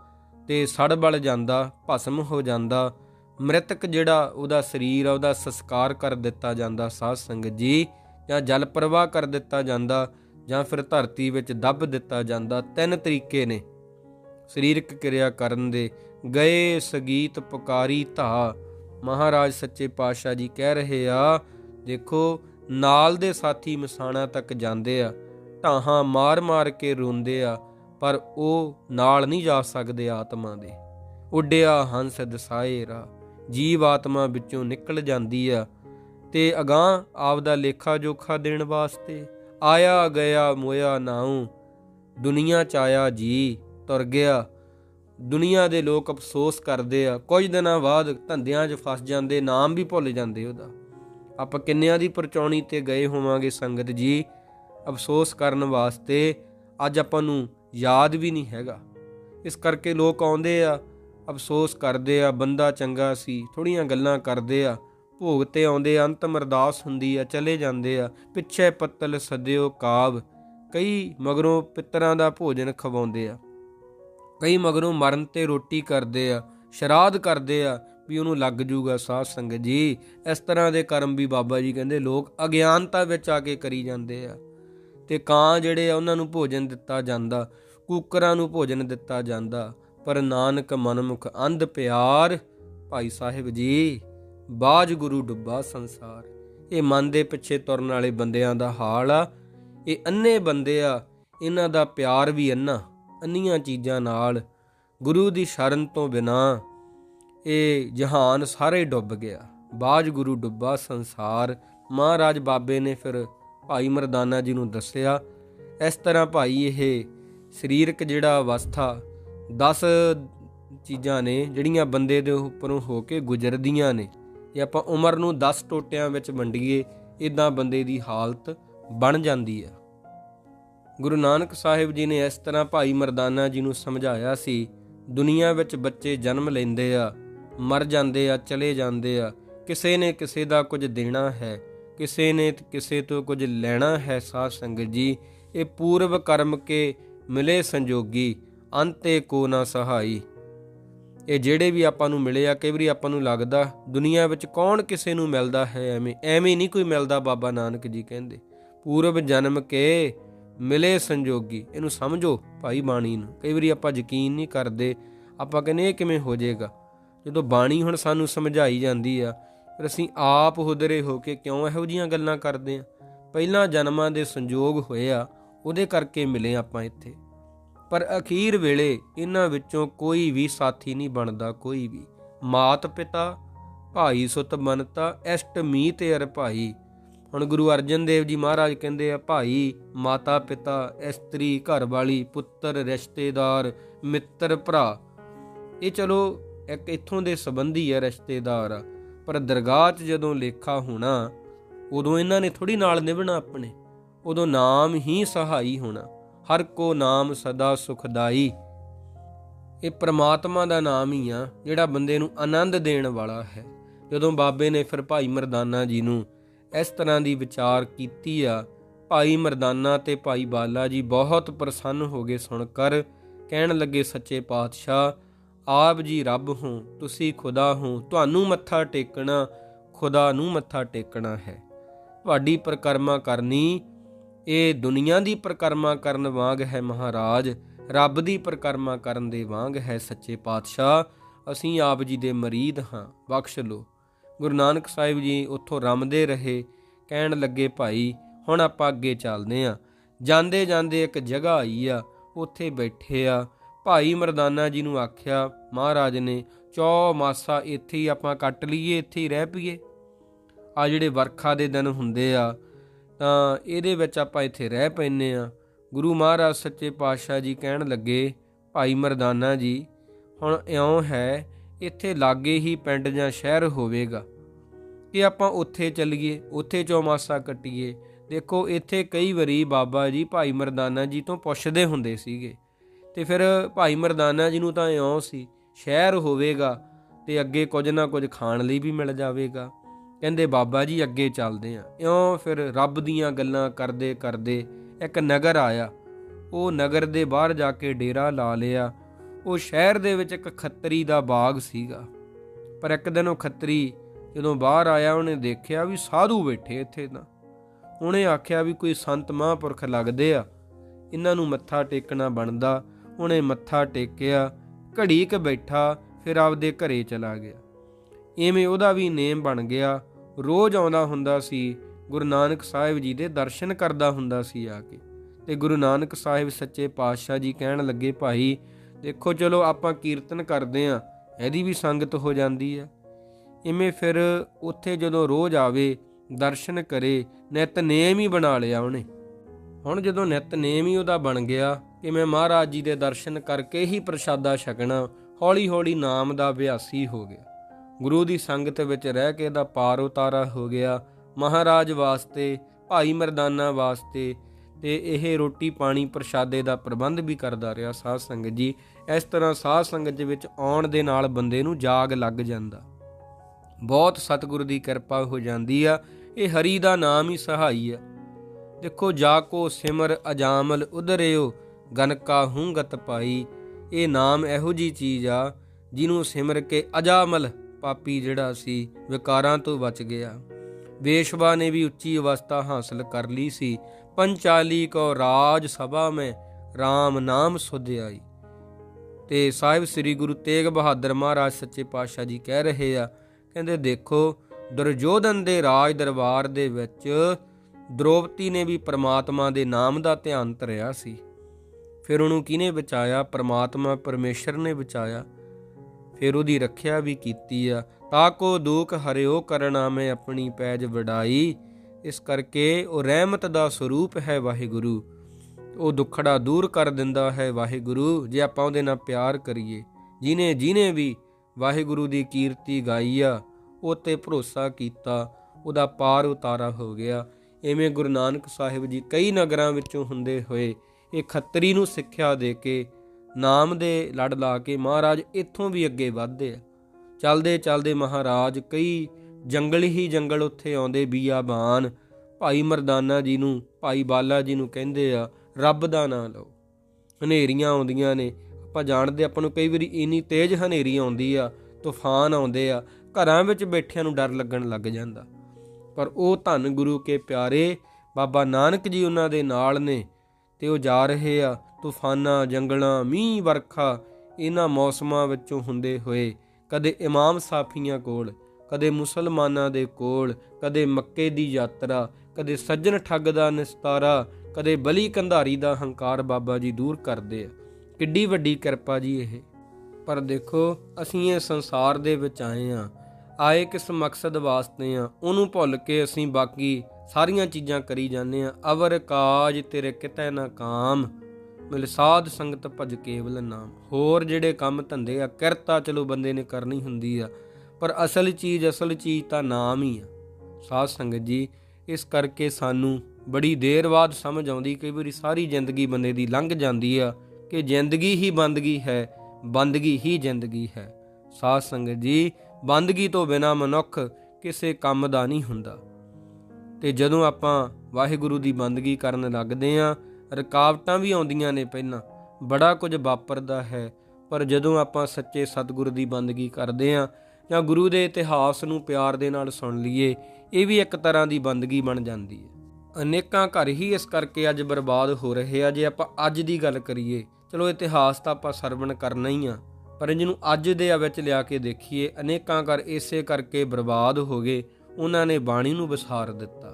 ਤੇ ਸੜ ਬਲ ਜਾਂਦਾ, ਭਸਮ ਹੋ ਜਾਂਦਾ, ਮ੍ਰਿਤਕ ਜਿਹੜਾ ਉਹਦਾ ਸਰੀਰ ਆ, ਉਹਦਾ ਸੰਸਕਾਰ ਕਰ ਦਿੱਤਾ ਜਾਂਦਾ ਸਾਧ ਸੰਗਤ ਜੀ, ਜਾਂ ਜਲ ਪ੍ਰਵਾਹ ਕਰ ਦਿੱਤਾ ਜਾਂਦਾ, ਜਾਂ ਫਿਰ ਧਰਤੀ ਵਿੱਚ ਦੱਬ ਦਿੱਤਾ ਜਾਂਦਾ, ਤਿੰਨ ਤਰੀਕੇ ਨੇ। ਸਰੀਰਕ ਕਿਰਿਆ ਕਰਨ ਦੇ, ਗਏ ਸਗੀਤ ਪੁਕਾਰੀ ਧਾ। ਮਹਾਰਾਜ ਸੱਚੇ ਪਾਤਸ਼ਾਹ ਜੀ ਕਹਿ ਰਹੇ ਆ, ਦੇਖੋ, ਨਾਲ ਦੇ ਸਾਥੀ ਮਸਾਣਾ ਤੱਕ ਜਾਂਦੇ ਆ, ਢਾਹਾਂ ਮਾਰ-ਮਾਰ ਕੇ ਰੋਂਦੇ ਆ ਪਰ ਉਹ ਨਾਲ ਨਹੀਂ ਜਾ ਸਕਦੇ ਆਤਮਾ ਦੇ। ਉੱਡਿਆ ਹੰਸ ਦਸਾਏ ਰਾ ਜੀਵ ਆਤਮਾ ਵਿੱਚੋਂ ਨਿਕਲ ਜਾਂਦੀ ਆ। ਤੇ ਅਗਾਹ ਆਪਦਾ ਲੇਖਾ ਜੋਖਾ ਦੇਣ ਵਾਸਤੇ ਆਇਆ ਗਿਆ ਮੋਇਆ ਨਾਉ, ਦੁਨੀਆ ਚ ਆਇਆ ਜੀ, ਤੁਰ ਗਿਆ। ਦੁਨੀਆ ਦੇ ਲੋਕ ਅਫਸੋਸ ਕਰਦੇ ਆ, ਕੁਝ ਦਿਨਾਂ ਬਾਅਦ ਧੰਦਿਆਂ 'ਚ ਫਸ ਜਾਂਦੇ, ਨਾਮ ਵੀ ਭੁੱਲ ਜਾਂਦੇ ਉਹਦਾ। ਆਪਾਂ ਕਿੰਨਿਆਂ ਦੀ ਪਰਚੌਣੀ ਤੇ ਗਏ ਹੋਵਾਂਗੇ ਸੰਗਤ ਜੀ, ਅਫਸੋਸ ਕਰਨ ਵਾਸਤੇ ਅੱਜ ਆਪਾਂ ਨੂੰ ਯਾਦ ਵੀ ਨਹੀਂ ਹੈਗਾ। ਇਸ ਕਰਕੇ ਲੋਕ ਆਉਂਦੇ ਆ, ਅਫਸੋਸ ਕਰਦੇ ਆ, ਬੰਦਾ ਚੰਗਾ ਸੀ ਥੋੜੀਆਂ ਗੱਲਾਂ ਕਰਦੇ ਆ, ਭੋਗ ਤੇ ਆਉਂਦੇ ਅੰਤਮ ਅਰਦਾਸ ਹੁੰਦੀ ਆ, ਚਲੇ ਜਾਂਦੇ ਆ, ਪਿੱਛੇ ਪੱਤਲ ਸਦਿਓ ਕਾਬ ਕਈ ਮਗਰੋਂ ਪਿੱਤਰਾਂ ਦਾ ਭੋਜਨ ਖਵਾਉਂਦੇ ਆ। ਕਈ ਮਗਰੋਂ ਮਰਨ ਤੇ ਰੋਟੀ ਕਰਦੇ ਆ, ਸ਼ਰਾਧ ਕਰਦੇ ਆ, ਵੀ ਉਹਨੂੰ ਲੱਗ ਜੂਗਾ ਸਾਧ ਸੰਗਤ। ਜੀ, ਇਸ ਤਰ੍ਹਾਂ ਦੇ ਕਰਮ ਵੀ ਬਾਬਾ ਜੀ ਕਹਿੰਦੇ, ਲੋਕ ਅਗਿਆਨਤਾ ਵਿੱਚ ਆ ਕੇ ਕਰੀ ਜਾਂਦੇ ਆ। ਤੇ ਕਾਂ ਜਿਹੜੇ ਆ, ਉਹਨਾਂ ਨੂੰ ਭੋਜਨ ਦਿੱਤਾ ਜਾਂਦਾ, ਕੂਕਰਾਂ ਨੂੰ ਭੋਜਨ ਦਿੱਤਾ ਜਾਂਦਾ। ਪਰ ਨਾਨਕ ਮਨਮੁਖ ਅੰਧ ਪਿਆਰ, ਭਾਈ ਸਾਹਿਬ ਜੀ ਬਾਜ ਗੁਰੂ ਡੁੱਬਾ ਸੰਸਾਰ। ਇਹ ਮਨ ਦੇ ਪਿੱਛੇ ਤੁਰਨ ਵਾਲੇ ਬੰਦਿਆਂ ਦਾ ਹਾਲ ਆ। ਇਹ ਅੰਨੇ ਬੰਦੇ ਆ, ਇਹਨਾਂ ਦਾ ਪਿਆਰ ਵੀ ਅੰਨਾ, ਅੰਨੀਆਂ ਚੀਜ਼ਾਂ ਨਾਲ। ਗੁਰੂ ਦੀ ਸ਼ਰਨ ਤੋਂ ਬਿਨਾ ਇਹ ਜਹਾਨ ਸਾਰੇ ਡੁੱਬ ਗਿਆ। ਬਾਜ ਗੁਰੂ ਡੁੱਬਾ ਸੰਸਾਰ। ਮਹਾਰਾਜ ਬਾਬੇ ਨੇ ਫਿਰ ਭਾਈ ਮਰਦਾਨਾ ਜੀ ਨੂੰ ਦੱਸਿਆ, ਇਸ ਤਰ੍ਹਾਂ ਭਾਈ ਇਹ ਸਰੀਰਕ ਜਿਹੜਾ ਅਵਸਥਾ 10 ਚੀਜ਼ਾਂ ਨੇ ਜਿਹੜੀਆਂ ਬੰਦੇ ਦੇ ਉੱਪਰੋਂ ਹੋ ਕੇ ਗੁਜ਼ਰਦੀਆਂ ਨੇ। ਜੇ ਆਪਾਂ ਉਮਰ ਨੂੰ 10 ਟੋਟਿਆਂ ਵਿੱਚ ਵੰਡੀਏ ਇਦਾਂ ਬੰਦੇ ਦੀ ਹਾਲਤ ਬਣ ਜਾਂਦੀ ਆ ਗੁਰੂ ਨਾਨਕ ਸਾਹਿਬ ਜੀ ਨੇ ਇਸ ਤਰ੍ਹਾਂ ਭਾਈ ਮਰਦਾਨਾ ਜੀ ਨੂੰ ਸਮਝਾਇਆ ਸੀ, ਦੁਨੀਆ ਵਿੱਚ ਬੱਚੇ ਜਨਮ ਲੈਂਦੇ ਆ, ਮਰ ਜਾਂਦੇ ਆ, ਚਲੇ ਜਾਂਦੇ ਆ, ਕਿਸੇ ਨੇ ਕਿਸੇ ਦਾ ਕੁਝ ਦੇਣਾ ਹੈ। ਕਿਸੇ ਨੇ ਕਿਸੇ ਤੋਂ ਕੁਝ ਲੈਣਾ ਹੈ ਸਾਧ ਸੰਗਤ ਜੀ, ਇਹ ਪੂਰਵ ਕਰਮ ਕੇ ਮਿਲੇ ਸੰਜੋਗੀ, ਅੰਤੇ ਕੋ ਨਾ ਸਹਾਈ। ਇਹ ਜਿਹੜੇ ਵੀ ਆਪਾਂ ਨੂੰ ਮਿਲੇ ਆ, ਕਈ ਵਾਰੀ ਆਪਾਂ ਨੂੰ ਲੱਗਦਾ, ਦੁਨੀਆ ਵਿੱਚ ਕੌਣ ਕਿਸੇ ਨੂੰ ਮਿਲਦਾ ਹੈ ਐਵੇਂ? ਐਵੇਂ ਨਹੀਂ ਕੋਈ ਮਿਲਦਾ ਬਾਬਾ ਨਾਨਕ ਜੀ ਕਹਿੰਦੇ। ਪੂਰਵ ਜਨਮ ਕੇ ਮਿਲੇ ਸੰਜੋਗੀ। ਇਹਨੂੰ ਸਮਝੋ ਭਾਈ ਬਾਣੀ ਨੂੰ। ਕਈ ਵਾਰੀ ਆਪਾਂ ਯਕੀਨ ਨਹੀਂ ਕਰਦੇ, ਆਪਾਂ ਕਹਿੰਦੇ ਇਹ ਕਿਵੇਂ ਹੋ ਜਾਏਗਾ? ਜਦੋਂ ਬਾਣੀ ਹੁਣ ਸਾਨੂੰ ਸਮਝਾਈ ਜਾਂਦੀ ਆ ਪਰ ਅਸੀਂ ਆਪ ਹੁਦਰੇ ਹੋ ਕੇ ਕਿਉਂ ਇਹੋ ਜੀਆਂ ਗੱਲਾਂ ਕਰਦੇ ਆ? ਪਹਿਲਾਂ ਜਨਮਾਂ ਦੇ ਸੰਜੋਗ ਹੋਏ ਆ, ਉਹਦੇ ਕਰਕੇ ਮਿਲੇ ਆਪਾਂ ਇੱਥੇ। ਪਰ ਅਖੀਰ ਵੇਲੇ ਇਹਨਾਂ ਵਿੱਚੋਂ ਕੋਈ ਵੀ ਸਾਥੀ ਨਹੀਂ ਬਣਦਾ, ਕੋਈ ਵੀ। ਮਾਤ ਪਿਤਾ ਭਾਈ ਸੁਤ ਮਨਤਾ, ਐਸਟ ਤੇ ਅਰ ਭਾਈ। ਹੁਣ ਗੁਰੂ ਅਰਜਨ ਦੇਵ ਜੀ ਮਹਾਰਾਜ ਕਹਿੰਦੇ ਆ, ਭਾਈ ਮਾਤਾ ਪਿਤਾ ਇਸਤਰੀ ਘਰ ਵਾਲੀ ਪੁੱਤਰ, ਰਿਸ਼ਤੇਦਾਰ, ਮਿੱਤਰ, ਭਰਾ। ਇਹ ਚਲੋ ਇੱਕ ਇੱਥੋਂ ਦੇ ਸੰਬੰਧੀ ਆ, ਰਿਸ਼ਤੇਦਾਰ। ਆ ਪਰ ਦਰਗਾਹ 'ਚ ਜਦੋਂ ਲੇਖਾ ਹੋਣਾ, ਉਦੋਂ ਇਹਨਾਂ ਨੇ ਥੋੜੀ ਨਾਲ ਨਿਭਣਾ ਆਪਣੇ। ਉਦੋਂ ਨਾਮ ਹੀ ਸਹਾਈ ਹੋਣਾ। ਹਰ ਕੋ ਨਾਮ ਸਦਾ ਸੁਖਦਾਈ। ਇਹ ਪ੍ਰਮਾਤਮਾ ਦਾ ਨਾਮ ਹੀ ਆ, ਜਿਹੜਾ ਬੰਦੇ ਨੂੰ ਆਨੰਦ ਦੇਣ ਵਾਲਾ ਹੈ। ਜਦੋਂ ਬਾਬੇ ਨੇ ਫਿਰ ਭਾਈ ਮਰਦਾਨਾ ਜੀ ਨੂੰ ਇਸ ਤਰ੍ਹਾਂ ਦੀ ਵਿਚਾਰ ਕੀਤੀ ਆ, ਭਾਈ ਮਰਦਾਨਾ ਤੇ ਭਾਈ ਬਾਲਾ ਜੀ ਬਹੁਤ ਪ੍ਰਸੰਨ ਹੋ ਗਏ ਸੁਣ ਕਰ ਕਹਿਣ ਲੱਗੇ ਸੱਚੇ ਪਾਤਸ਼ਾਹ ਆਪ ਜੀ ਰੱਬ ਹੋ, ਤੁਸੀਂ ਖੁਦਾ ਹੋ, ਤੁਹਾਨੂੰ ਮੱਥਾ ਟੇਕਣਾ, ਖੁਦਾ ਨੂੰ ਮੱਥਾ ਟੇਕਣਾ ਹੈ। ਤੁਹਾਡੀ ਪ੍ਰਕਰਮਾ ਕਰਨੀ, ਇਹ ਦੁਨੀਆ ਦੀ ਪ੍ਰਕਰਮਾ ਕਰਨ ਵਾਂਗ ਹੈ ਮਹਾਰਾਜ, ਰੱਬ ਦੀ ਪ੍ਰਕਰਮਾ ਕਰਨ ਦੇ ਵਾਂਗ ਹੈ ਸੱਚੇ ਪਾਤਸ਼ਾਹ, ਅਸੀਂ ਆਪ ਜੀ ਦੇ ਮਰੀਦ ਹਾਂ, ਬਖਸ਼ ਲੋ ਗੁਰੂ ਨਾਨਕ ਸਾਹਿਬ ਜੀ ਉੱਥੋਂ ਰਮਦੇ ਰਹੇ, ਕਹਿਣ ਲੱਗੇ, ਭਾਈ, ਹੁਣ ਆਪਾਂ ਅੱਗੇ ਚੱਲਦੇ ਆਂ। ਜਾਂਦੇ ਜਾਂਦੇ ਇੱਕ ਜਗ੍ਹਾ ਆਈ ਆ, ਉੱਥੇ ਬੈਠੇ ਆ। ਭਾਈ ਮਰਦਾਨਾ ਜੀ ਨੂੰ ਆਖਿਆ, ਮਹਾਰਾਜ ਨੇ, ਚੌ ਮਾਸਾ ਇੱਥੇ ਹੀ ਆਪਾਂ ਕੱਟ ਲਈਏ, ਇੱਥੇ ਹੀ ਰਹਿ ਪਈਏ। ਆ ਜਿਹੜੇ ਵਰਖਾ ਦੇ ਦਿਨ ਹੁੰਦੇ ਆ, ਤਾਂ ਇਹਦੇ ਵਿੱਚ ਆਪਾਂ ਇੱਥੇ ਰਹਿ ਪੈਨੇ ਆ। ਗੁਰੂ ਮਹਾਰਾਜ ਸੱਚੇ ਪਾਤਸ਼ਾਹ ਜੀ ਕਹਿਣ ਲੱਗੇ, ਭਾਈ ਮਰਦਾਨਾ ਜੀ, ਹੁਣ ਇਉਂ ਹੈ, ਇੱਥੇ ਲਾਗੇ ਹੀ ਪਿੰਡ ਜਾਂ ਸ਼ਹਿਰ ਹੋਵੇਗਾ ਕਿ ਆਪਾਂ ਉੱਥੇ ਚੱਲੀਏ, ਉੱਥੇ ਚੌਮਾਸਾ ਕੱਟੀਏ। ਦੇਖੋ, ਇੱਥੇ ਕਈ ਵਾਰੀ ਬਾਬਾ ਜੀ ਭਾਈ ਮਰਦਾਨਾ ਜੀ ਤੋਂ ਪੁੱਛਦੇ ਹੁੰਦੇ ਸੀਗੇ ਤੇ ਫਿਰ ਭਾਈ ਮਰਦਾਨਾ ਜੀ ਨੂੰ ਤਾਂ ਇਉਂ ਸੀ, ਸ਼ਹਿਰ ਹੋਵੇਗਾ ਤੇ ਅੱਗੇ ਕੁਝ ਨਾ ਕੁਝ ਖਾਣ ਲਈ ਵੀ ਮਿਲ ਜਾਵੇਗਾ। ਕਹਿੰਦੇ, ਬਾਬਾ ਜੀ, ਅੱਗੇ ਚੱਲਦੇ ਆਂ। ਇਉਂ ਫਿਰ ਰੱਬ ਦੀਆਂ ਗੱਲਾਂ ਕਰਦੇ ਕਰਦੇ ਇੱਕ ਨਗਰ ਆਇਆ। ਉਹ ਨਗਰ ਦੇ ਬਾਹਰ ਜਾ ਕੇ ਡੇਰਾ ਲਾ ਲਿਆ। ਉਹ ਸ਼ਹਿਰ ਦੇ ਵਿੱਚ ਇੱਕ ਖੱਤਰੀ ਦਾ ਬਾਗ ਸੀਗਾ। ਪਰ ਇੱਕ ਦਿਨ ਉਹ ਖੱਤਰੀ ਜਦੋਂ ਬਾਹਰ ਆਇਆ, ਉਹਨੇ ਦੇਖਿਆ ਵੀ ਸਾਧੂ ਬੈਠੇ ਇੱਥੇ ਤਾਂ। ਉਹਨੇ ਆਖਿਆ ਵੀ ਕੋਈ ਸੰਤ ਮਹਾਂਪੁਰਖ ਲੱਗਦੇ ਆ। ਇਹਨਾਂ ਨੂੰ ਮੱਥਾ ਟੇਕਣਾ ਬਣਦਾ। ਉਹਨੇ ਮੱਥਾ ਟੇਕਿਆ ਘੜੀ ਕ ਬੈਠਾ, ਫਿਰ ਆਪਦੇ ਘਰੇ ਚਲਾ ਗਿਆ। ਐਵੇਂ ਉਹਦਾ ਵੀ ਨੇਮ ਬਣ ਗਿਆ। ਰੋਜ਼ ਆਉਂਦਾ ਹੁੰਦਾ ਸੀ, ਗੁਰੂ ਨਾਨਕ ਸਾਹਿਬ ਜੀ ਦੇ ਦਰਸ਼ਨ ਕਰਦਾ ਹੁੰਦਾ ਸੀ ਆ ਕੇ। ਤੇ ਗੁਰੂ ਨਾਨਕ ਸਾਹਿਬ ਸੱਚੇ ਪਾਤਸ਼ਾਹ ਜੀ ਕਹਿਣ ਲੱਗੇ, ਭਾਈ, ਦੇਖੋ ਚਲੋ ਆਪਾਂ ਕੀਰਤਨ ਕਰਦੇ ਆ, ਇਹਦੀ ਵੀ ਸੰਗਤ ਹੋ ਜਾਂਦੀ ਆ। ਇਵੇਂ ਫਿਰ ਉੱਥੇ ਜਦੋਂ ਰੋਜ਼ ਆਵੇ, ਦਰਸ਼ਨ ਕਰੇ ਨਿਤਨੇਮ ਹੀ ਬਣਾ ਲਿਆ ਉਹਨੇ। ਹੁਣ ਜਦੋਂ ਨਿਤਨੇਮ ਹੀ ਉਹਦਾ ਬਣ ਗਿਆ ਕਿ ਮੈਂ ਮਹਾਰਾਜ ਜੀ ਦੇ ਦਰਸ਼ਨ ਕਰਕੇ ਹੀ ਪ੍ਰਸ਼ਾਦਾ ਛਕਣਾ, ਹੌਲੀ-ਹੌਲੀ ਨਾਮ ਦਾ ਅਭਿਆਸੀ ਹੋ ਗਿਆ। ਗੁਰੂ ਦੀ ਸੰਗਤ ਵਿੱਚ ਰਹਿ ਕੇ ਦਾ ਪਾਰ ਉਤਾਰਾ ਹੋ ਗਿਆ। ਮਹਾਰਾਜ ਵਾਸਤੇ, ਭਾਈ ਮਰਦਾਨਾ ਵਾਸਤੇ ਤੇ ਇਹ ਰੋਟੀ ਪਾਣੀ ਪ੍ਰਸ਼ਾਦੇ ਦਾ ਪ੍ਰਬੰਧ ਵੀ ਕਰਦਾ ਰਿਹਾ ਸਾਧ ਸੰਗਤ ਜੀ। ਇਸ ਤਰ੍ਹਾਂ ਸਾਧ ਸੰਗਤ ਦੇ ਵਿੱਚ ਆਉਣ ਦੇ ਨਾਲ ਬੰਦੇ ਨੂੰ ਜਾਗ ਲੱਗ ਜਾਂਦਾ। ਬਹੁਤ ਸਤਿਗੁਰੂ ਦੀ ਕਿਰਪਾ ਹੋ ਜਾਂਦੀ ਆ। ਇਹ ਹਰੀ ਦਾ ਨਾਮ ਹੀ ਸਹਾਈ ਆ। ਦੇਖੋ ਜਾ ਕੋ ਸਿਮਰ ਅਜਾਮਲ ਉਦਰਿਓ ਗਨਕਾ ਹੁੰਗਤ ਪਾਈ। ਇਹ ਨਾਮ ਇਹੋ ਜੀ ਚੀਜ਼ ਆ, ਜਿਹਨੂੰ ਸਿਮਰ ਕੇ ਅਜਾਮਲ ਪਾਪੀ ਜਿਹੜਾ ਸੀ, ਵਿਕਾਰਾਂ ਤੋਂ ਬਚ ਗਿਆ। ਵੇਸ਼ਵਾ ਨੇ ਵੀ ਉੱਚੀ ਅਵਸਥਾ ਹਾਸਲ ਕਰ ਲਈ ਸੀ। ਪੰਚਾਲੀ ਕੋ ਰਾਜ ਸਭਾ ਮੈਂ RAM ਨਾਮ ਸੁਧ ਆਈ ਤੇ ਸਾਹਿਬ ਸ੍ਰੀ ਗੁਰੂ ਤੇਗ ਬਹਾਦਰ ਮਹਾਰਾਜ ਸੱਚੇ ਪਾਤਸ਼ਾਹ ਜੀ ਕਹਿ ਰਹੇ ਆ, ਕਹਿੰਦੇ ਦੇਖੋ ਦੁਰਜੋਧਨ ਦੇ ਰਾਜ ਦਰਬਾਰ ਦੇ ਵਿੱਚ ਦ੍ਰੋਪਤੀ ਨੇ ਵੀ ਪ੍ਰਮਾਤਮਾ ਦੇ ਨਾਮ ਦਾ ਧਿਆਨ ਧਰਿਆ ਸੀ। ਫਿਰ ਉਹਨੂੰ ਕਿਹਨੇ ਬਚਾਇਆ? ਪ੍ਰਮਾਤਮਾ ਪਰਮੇਸ਼ਰ ਨੇ ਬਚਾਇਆ। ਫਿਰ ਉਹਦੀ ਰੱਖਿਆ ਵੀ ਕੀਤੀ ਆ। ਤਾ ਕੋ ਦੁਖ ਹਰਿਓ ਕਰਨਾ ਮੈਂ ਆਪਣੀ ਪੈਜ ਵਡਾਈ। ਇਸ ਕਰਕੇ ਉਹ ਰਹਿਮਤ ਦਾ ਸਰੂਪ ਹੈ ਵਾਹਿਗੁਰੂ। ਉਹ ਦੁੱਖੜਾ ਦੂਰ ਕਰ ਦਿੰਦਾ ਹੈ ਵਾਹਿਗੁਰੂ, ਜੇ ਆਪਾਂ ਉਹਦੇ ਨਾਲ ਪਿਆਰ ਕਰੀਏ। ਜਿਨੇ ਜਿਨੇ ਵੀ ਵਾਹਿਗੁਰੂ ਦੀ ਕੀਰਤੀ ਗਾਈ ਆ, ਉਹ ਤੇ ਭਰੋਸਾ ਕੀਤਾ, ਉਹਦਾ ਪਾਰ ਉਤਾਰਾ ਹੋ ਗਿਆ। ਐਵੇਂ ਗੁਰੂ ਨਾਨਕ ਸਾਹਿਬ ਜੀ ਕਈ ਨਗਰਾਂ ਵਿੱਚੋਂ ਹੁੰਦੇ ਹੋਏ ਇਹ ਖੱਤਰੀ ਨੂੰ ਸਿੱਖਿਆ ਦੇ ਕੇ ਨਾਮ ਦੇ ਲੜ ਲਾ ਕੇ ਮਹਾਰਾਜ ਇੱਥੋਂ ਵੀ ਅੱਗੇ ਵਧਦੇ ਆ। ਚੱਲਦੇ ਚਲਦੇ ਮਹਾਰਾਜ ਕਈ ਜੰਗਲ ਹੀ ਜੰਗਲ ਉੱਥੇ ਆਉਂਦੇ ਬੀਆਬਾਨ। ਭਾਈ ਮਰਦਾਨਾ ਜੀ ਨੂੰ, ਭਾਈ ਬਾਲਾ ਜੀ ਨੂੰ ਕਹਿੰਦੇ ਆ, ਰੱਬ ਦਾ ਨਾਮ ਲਓ। ਹਨੇਰੀਆਂ ਆਉਂਦੀਆਂ ਨੇ। ਆਪਾਂ ਜਾਣਦੇ ਆਪਾਂ ਨੂੰ ਕਈ ਵਾਰੀ ਇੰਨੀ ਤੇਜ਼ ਹਨੇਰੀ ਆਉਂਦੀ ਆ, ਤੂਫਾਨ ਆਉਂਦੇ ਆ, ਘਰਾਂ ਵਿੱਚ ਬੈਠਿਆਂ ਨੂੰ ਡਰ ਲੱਗਣ ਲੱਗ ਜਾਂਦਾ। ਪਰ ਉਹ ਧੰਨ ਗੁਰੂ ਕੇ ਪਿਆਰੇ ਬਾਬਾ ਨਾਨਕ ਜੀ ਉਹਨਾਂ ਦੇ ਨਾਲ ਨੇ ਤੇ ਉਹ ਜਾ ਰਹੇ ਆ ਤੂਫਾਨਾਂ, ਜੰਗਲਾਂ, ਮੀਂਹ ਵਰਖਾ ਇਹਨਾਂ ਮੌਸਮਾਂ ਵਿੱਚੋਂ ਹੁੰਦੇ ਹੋਏ, ਕਦੇ ਇਮਾਮ ਸਾਫੀਆਂ ਕੋਲ, ਕਦੇ ਮੁਸਲਮਾਨਾਂ ਦੇ ਕੋਲ, ਕਦੇ ਮੱਕੇ ਦੀ ਯਾਤਰਾ, ਕਦੇ ਸੱਜਣ ਠੱਗ ਦਾ ਨਿਸਤਾਰਾ, ਕਦੇ ਬਲੀ ਕੰਧਾਰੀ ਦਾ ਹੰਕਾਰ ਬਾਬਾ ਜੀ ਦੂਰ ਕਰਦੇ ਆ। ਕਿੱਡੀ ਵੱਡੀ ਕਿਰਪਾ ਜੀ ਇਹ। ਪਰ ਦੇਖੋ, ਅਸੀਂ ਇਹ ਸੰਸਾਰ ਦੇ ਵਿੱਚ ਆਏ ਆ ਆਏ ਕਿਸ ਮਕਸਦ ਵਾਸਤੇ ਆ, ਉਹਨੂੰ ਭੁੱਲ ਕੇ ਅਸੀਂ ਬਾਕੀ ਸਾਰੀਆਂ ਚੀਜ਼ਾਂ ਕਰੀ ਜਾਂਦੇ ਆ। ਅਵਰ ਕਾਜ ਤੇਰੇ ਕਿਤੇ ਨਾ ਕਾਮ, ਮਿਲ ਸਾਧ ਸੰਗਤ ਭਜ ਕੇਵਲ ਨਾਮ। ਹੋਰ ਜਿਹੜੇ ਕੰਮ ਧੰਦੇ ਆ, ਕਿਰਤਾ ਚਲੋ ਬੰਦੇ ਨੇ ਕਰਨੀ ਹੁੰਦੀ ਆ, ਪਰ ਅਸਲ ਚੀਜ਼ ਅਸਲ ਚੀਜ਼ ਤਾਂ ਨਾਮ ਹੀ ਆ। ਸਾਧ ਸੰਗਤ ਜੀ, ਇਸ ਕਰਕੇ ਸਾਨੂੰ ਬੜੀ ਦੇਰ ਬਾਅਦ ਸਮਝ ਆਉਂਦੀ, ਕਈ ਵਾਰੀ ਸਾਰੀ ਜ਼ਿੰਦਗੀ ਬੰਦੇ ਦੀ ਲੰਘ ਜਾਂਦੀ ਆ ਕਿ ਜ਼ਿੰਦਗੀ ਹੀ ਬੰਦਗੀ ਹੈ, ਬੰਦਗੀ ਹੀ ਜ਼ਿੰਦਗੀ ਹੈ। ਸਾਧ ਸੰਗਤ ਜੀ ਬੰਦਗੀ ਤੋਂ ਬਿਨਾ ਮਨੁੱਖ ਕਿਸੇ ਕੰਮ ਦਾ ਨਹੀਂ ਹੁੰਦਾ। ਤੇ ਜਦੋਂ ਆਪਾਂ ਵਾਹਿਗੁਰੂ ਦੀ ਬੰਦਗੀ ਕਰਨ ਲੱਗਦੇ ਆਂ, ਰੁਕਾਵਟਾਂ ਵੀ ਆਉਂਦੀਆਂ ਨੇ ਪਹਿਲਾਂ। ਬੜਾ ਕੁਝ ਵਾਪਰਦਾ ਹੈ, ਪਰ ਜਦੋਂ ਆਪਾਂ ਸੱਚੇ ਸਤਿਗੁਰ ਦੀ ਬੰਦਗੀ ਕਰਦੇ ਆਂ ਜਾਂ ਗੁਰੂ ਦੇ ਇਤਿਹਾਸ ਨੂੰ ਪਿਆਰ ਦੇ ਨਾਲ ਸੁਣ ਲਈਏ, ਇਹ ਵੀ ਇੱਕ ਤਰ੍ਹਾਂ ਦੀ ਬੰਦਗੀ ਬਣ ਜਾਂਦੀ ਹੈ। ਅਨੇਕਾਂ ਘਰ ਹੀ ਇਸ ਕਰਕੇ ਅੱਜ ਬਰਬਾਦ ਹੋ ਰਹੇ ਆ, ਜੇ ਆਪਾਂ ਅੱਜ ਦੀ ਗੱਲ ਕਰੀਏ, ਚਲੋ ਇਤਿਹਾਸ ਤਾਂ ਆਪਾਂ ਸਰਵਣ ਕਰਨਾ ਹੀ ਆ। ਪਰ ਜਿਹਨੂੰ ਅੱਜ ਦੇ ਆ ਵਿੱਚ ਲਿਆ ਕੇ ਦੇਖੀਏ, ਅਨੇਕਾਂ ਘਰ ਇਸੇ ਕਰਕੇ ਬਰਬਾਦ ਹੋ ਗਏ। ਉਹਨਾਂ ਨੇ ਬਾਣੀ ਨੂੰ ਵਿਸਾਰ ਦਿੱਤਾ।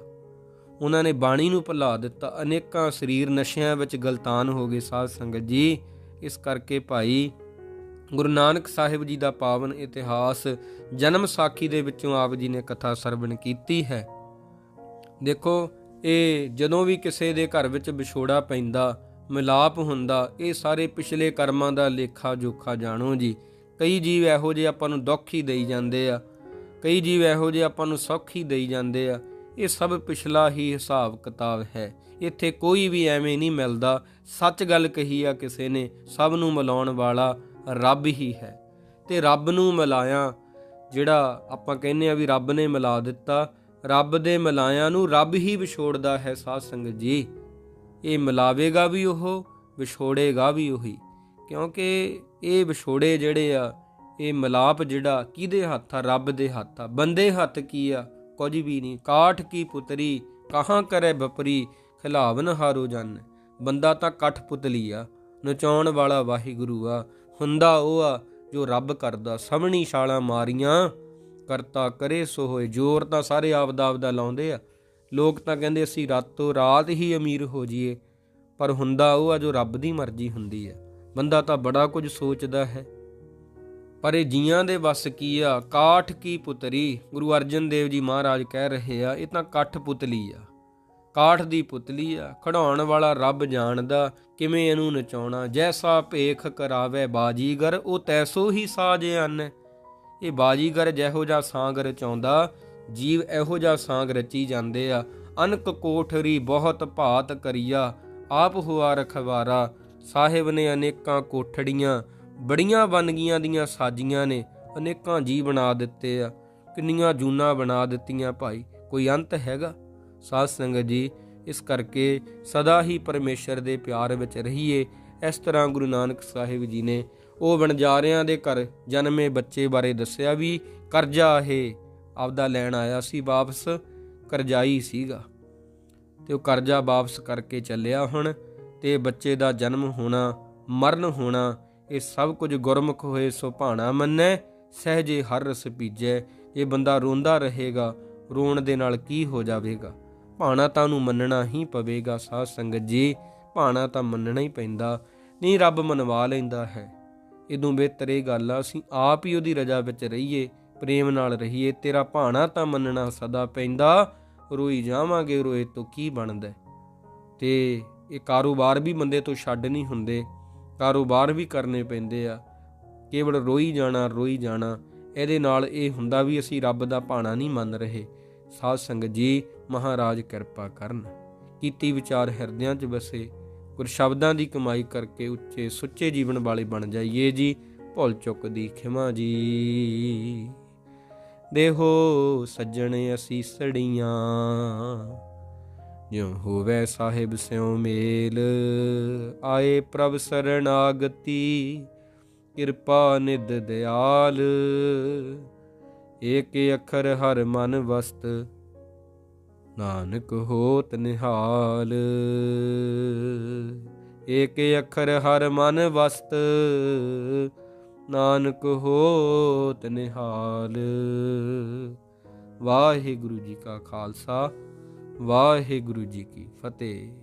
ਉਹਨਾਂ ਨੇ ਬਾਣੀ ਨੂੰ ਭੁਲਾ ਦਿੱਤਾ। ਅਨੇਕਾਂ ਸਰੀਰ ਨਸ਼ਿਆਂ ਵਿੱਚ ਗਲਤਾਨ ਹੋ ਗਏ। ਸਾਧ ਸੰਗਤ ਜੀ, ਇਸ ਕਰਕੇ ਭਾਈ ਗੁਰੂ ਨਾਨਕ ਸਾਹਿਬ ਜੀ ਦਾ ਪਾਵਨ ਇਤਿਹਾਸ ਜਨਮ ਸਾਖੀ ਦੇ ਵਿੱਚੋਂ ਆਪ ਜੀ ਨੇ ਕਥਾ ਸਰਵਣ ਕੀਤੀ ਹੈ। ਦੇਖੋ, ਇਹ ਜਦੋਂ ਵੀ ਕਿਸੇ ਦੇ ਘਰ ਵਿੱਚ ਵਿਛੋੜਾ ਪੈਂਦਾ ਮਿਲਾਪ ਹੁੰਦਾ, ਇਹ ਸਾਰੇ ਪਿਛਲੇ ਕਰਮਾਂ ਦਾ ਲੇਖਾ ਜੋਖਾ ਜਾਣੋ ਜੀ। ਕਈ ਜੀਵ ਇਹੋ ਜਿਹੇ ਆਪਾਂ ਨੂੰ ਦੁੱਖ ਹੀ ਦੇਈ ਜਾਂਦੇ ਆ। ਕਈ ਜੀਵ ਇਹੋ ਜਿਹੇ ਆਪਾਂ ਨੂੰ ਸੁੱਖ ਹੀ ਦੇਈ ਜਾਂਦੇ ਆ। ਇਹ ਸਭ ਪਿਛਲਾ ਹੀ ਹਿਸਾਬ ਕਿਤਾਬ ਹੈ। ਇੱਥੇ ਕੋਈ ਵੀ ਐਵੇਂ ਨਹੀਂ ਮਿਲਦਾ। ਸੱਚ ਗੱਲ ਕਹੀ ਆ ਕਿਸੇ ਨੇ, ਸਭ ਨੂੰ ਮਿਲਾਉਣ ਵਾਲਾ ਰੱਬ ਹੀ ਹੈ। ਤੇ ਰੱਬ ਨੂੰ ਮਿਲਾਇਆ, ਜਿਹੜਾ ਆਪਾਂ ਕਹਿੰਦੇ ਆ ਵੀ ਰੱਬ ਨੇ ਮਿਲਾ ਦਿੱਤਾ, ਰੱਬ ਦੇ ਮਿਲਾਇਆਂ ਨੂੰ ਰੱਬ ਹੀ ਵਿਛੋੜਦਾ ਹੈ ਸਾਧ ਸੰਗਤ ਜੀ। ਇਹ ਮਿਲਾਵੇਗਾ ਵੀ ਉਹ, ਵਿਛੋੜੇਗਾ ਵੀ ਉਹੀ। ਕਿਉਂਕਿ ਇਹ ਵਿਛੋੜੇ ਜਿਹੜੇ ਆ, ਇਹ ਮਿਲਾਪ ਜਿਹੜਾ, ਕਿਹਦੇ ਹੱਥ ਆ? ਰੱਬ ਦੇ ਹੱਥ ਆ। ਬੰਦੇ ਹੱਥ ਕੀ ਆ? ਕੁਝ ਵੀ ਨਹੀਂ। ਕਾਠ ਕੀ ਪੁਤਰੀ? ਕਹਾਂ ਕਰੇ ਬਪਰੀ? ਖਿਲਾਵਨ ਹਾਰੋ ਜਨ। ਬੰਦਾ ਤਾਂ ਕਠ ਪੁਤਲੀ ਆ। ਨਚਾਉਣ ਵਾਲਾ ਵਾਹਿਗੁਰੂ ਆ। ਹੁੰਦਾ ਉਹ ਆ, ਜੋ ਰੱਬ ਕਰਦਾ। ਸਭਣੀ ਛਾਲਾਂ ਮਾਰੀਆਂ, ਕਰਤਾ ਕਰੇ ਸੋ ਹੋਏ ਜ਼ੋਰ ਤਾਂ ਸਾਰੇ ਆਪਦਾ ਆਪਦਾ ਲਾਉਂਦੇ ਆ। ਲੋਕ ਤਾਂ ਕਹਿੰਦੇ ਅਸੀਂ ਰਾਤੋਂ ਰਾਤ ਹੀ ਅਮੀਰ ਹੋ ਜਾਈਏ, ਪਰ ਹੁੰਦਾ ਉਹ ਆ ਜੋ ਰੱਬ ਦੀ ਮਰਜ਼ੀ ਹੁੰਦੀ ਹੈ। ਬੰਦਾ ਤਾਂ ਬੜਾ ਕੁਝ ਸੋਚਦਾ ਹੈ। ਪਰ ਇਹ ਜੀਆਂ ਦੇ ਵੱਸ ਕੀ ਆ? ਕਾਠ ਕੀ ਪੁਤਰੀ? ਗੁਰੂ ਅਰਜਨ ਦੇਵ ਜੀ ਮਹਾਰਾਜ ਕਹਿ ਰਹੇ ਆ, ਇਹ ਤਾਂ ਕਾਠ ਪੁਤਲੀ ਆ। ਕਾਠ ਦੀ ਪੁਤਲੀ ਆ ਖੜਾਉਣ ਵਾਲਾ ਰੱਬ ਜਾਣਦਾ ਕਿਵੇਂ ਇਹਨੂੰ ਨਚਾਉਣਾ। ਜੈਸਾ ਭੇਖ ਕਰਾਵੇ ਬਾਜੀਗਰ, ਉਹ ਤੈਸੋ ਹੀ ਸਾਜੇ ਅੰਨ। ਇਹ ਬਾਜੀਗਰ ਜਿਹੋ ਜਿਹਾ ਸਾਂਗ ਰਚਾਉਂਦਾ ਜੀਵ ਇਹੋ ਜਿਹਾ ਸਾਂਗ ਰਚੀ ਜਾਂਦੇ ਆ। ਅਨਕ ਕੋਠਰੀ ਬਹੁਤ ਭਾਤ ਕਰੀਆ, ਆਪ ਹੁਆ ਰਖਵਾਰਾ। ਸਾਹਿਬ ਨੇ ਅਨੇਕਾਂ ਕੋਠੜੀਆਂ, ਬੜੀਆਂ ਬਨਗੀਆਂ ਦੀਆਂ ਸਾਜੀਆਂ ਨੇ, ਅਨੇਕਾਂ ਜੀ ਬਣਾ ਦਿੱਤੇ ਆ। ਕਿੰਨੀਆਂ ਜੂਨਾ ਬਣਾ ਦਿੱਤੀਆਂ ਭਾਈ, ਕੋਈ ਅੰਤ ਹੈਗਾ? ਸਾਧ ਸੰਗਤ ਜੀ, ਇਸ ਕਰਕੇ ਸਦਾ ਹੀ ਪਰਮੇਸ਼ਰ ਦੇ ਪਿਆਰ ਵਿੱਚ ਰਹੀਏ। ਇਸ ਤਰ੍ਹਾਂ ਗੁਰੂ ਨਾਨਕ ਸਾਹਿਬ ਜੀ ਨੇ ਉਹ ਵਣਜਾਰਿਆਂ ਦੇ ਘਰ ਜਨਮੇ ਬੱਚੇ ਬਾਰੇ ਦੱਸਿਆ ਵੀ, ਕਰਜ਼ਾ ਇਹ ਆਪਦਾ ਲੈਣ ਆਇਆ ਸੀ, ਵਾਪਸ ਕਰਜ਼ਾਈ ਸੀਗਾ। ਤੇ ਉਹ ਕਰਜ਼ਾ ਵਾਪਸ ਕਰਕੇ ਚੱਲਿਆ ਹੁਣ ਤੇ ਬੱਚੇ ਦਾ ਜਨਮ ਹੋਣਾ, ਮਰਨ ਹੋਣਾ, ਇਹ ਸਭ ਕੁਝ ਗੁਰਮੁਖ ਹੋਏ ਸੋ ਭਾਣਾ ਮੰਨੈ, ਸਹਜੇ ਹਰ ਰਸ ਪੀਜੈ, ਇਹ ਬੰਦਾ ਰੋਂਦਾ ਰਹੇਗਾ, ਰੋਣ ਦੇ ਨਾਲ ਕੀ ਹੋ ਜਾਵੇਗਾ? ਭਾਣਾ ਤਾਂ ਨੂੰ ਮੰਨਣਾ ਹੀ ਪਵੇਗਾ, ਸਾਧ ਸੰਗਤ ਜੀ, ਭਾਣਾ ਤਾਂ ਮੰਨਣਾ ਹੀ ਪੈਂਦਾ, ਨਹੀਂ ਰੱਬ ਮਨਵਾ ਲੈਂਦਾ ਹੈ। ਇਦੋਂ ਬਿਹਤਰ ਇਹ ਗੱਲ ਆ, ਅਸੀਂ ਆਪ ਹੀ ਉਹਦੀ ਰਜਾ ਵਿੱਚ ਰਹੀਏ ਪ੍ਰੇਮ ਨਾਲ ਰਹੀਏ, ਤੇਰਾ ਭਾਣਾ ਤਾਂ ਮੰਨਣਾ ਸਦਾ ਪੈਂਦਾ, ਰੋਈ ਜਾਵਾਂਗੇ ਰੋਏ ਤੋਂ ਕੀ ਬਣਦਾ ਹੈ? ਤੇ ਇਹ ਕਾਰੋਬਾਰ ਵੀ ਬੰਦੇ ਤੋਂ ਛੱਡ ਨਹੀਂ ਹੁੰਦੇ, ਕਾਰੋਬਾਰ ਵੀ ਕਰਨੇ ਪੈਂਦੇ ਆ। ਕੇਵਲ ਰੋਈ ਜਾਣਾ ਰੋਈ ਜਾਣਾ, ਇਹਦੇ ਨਾਲ ਇਹ ਹੁੰਦਾ ਵੀ ਅਸੀਂ ਰੱਬ ਦਾ ਭਾਣਾ ਨਹੀਂ ਮੰਨ ਰਹੇ। ਸਾਧ ਸੰਗਤ ਜੀ, ਮਹਾਰਾਜ ਕਿਰਪਾ ਕਰਨ। ਕੀਤੀ ਵਿਚਾਰ ਹਿਰਦਿਆਂ 'ਚ ਵਸੇ, ਗੁਰ ਸ਼ਬਦਾਂ ਦੀ ਕਮਾਈ ਕਰਕੇ ਉੱਚੇ ਸੁੱਚੇ ਜੀਵਨ ਵਾਲੇ ਬਣ ਜਾਈਏ ਜੀ, ਭੁੱਲ ਚੁੱਕ ਦੀ ਖਿਮਾ ਜੀ। ਦੇਹੋ ਸੱਜਣ ਅਸੀਂ ਸੜੀਆਂ। ਜਿਉ ਹੋਵੇ ਸਾਹਿਬ ਸਿਉ ਮੇਲ, ਆਏ ਪ੍ਰਭ ਸਰਣਾਗਤੀ ਕਿਰਪਾ ਨਿਦ ਦਿਆਲ। ਏਕ ਅੱਖਰ ਹਰ ਮਨ ਵਸਤ, ਨਾਨਕ ਹੋਤ ਨਿਹਾਲ। ਏਕ ਅੱਖਰ ਹਰ ਮਨ ਵਸਤ ਨਾਨਕ ਹੋਤ ਨਿਹਾਲ। ਵਾਹਿਗੁਰੂ ਜੀ ਕਾ ਖਾਲਸਾ ਵਾਹਿਗੁਰੂ ਜੀ ਕੀ ਫਤਿਹ।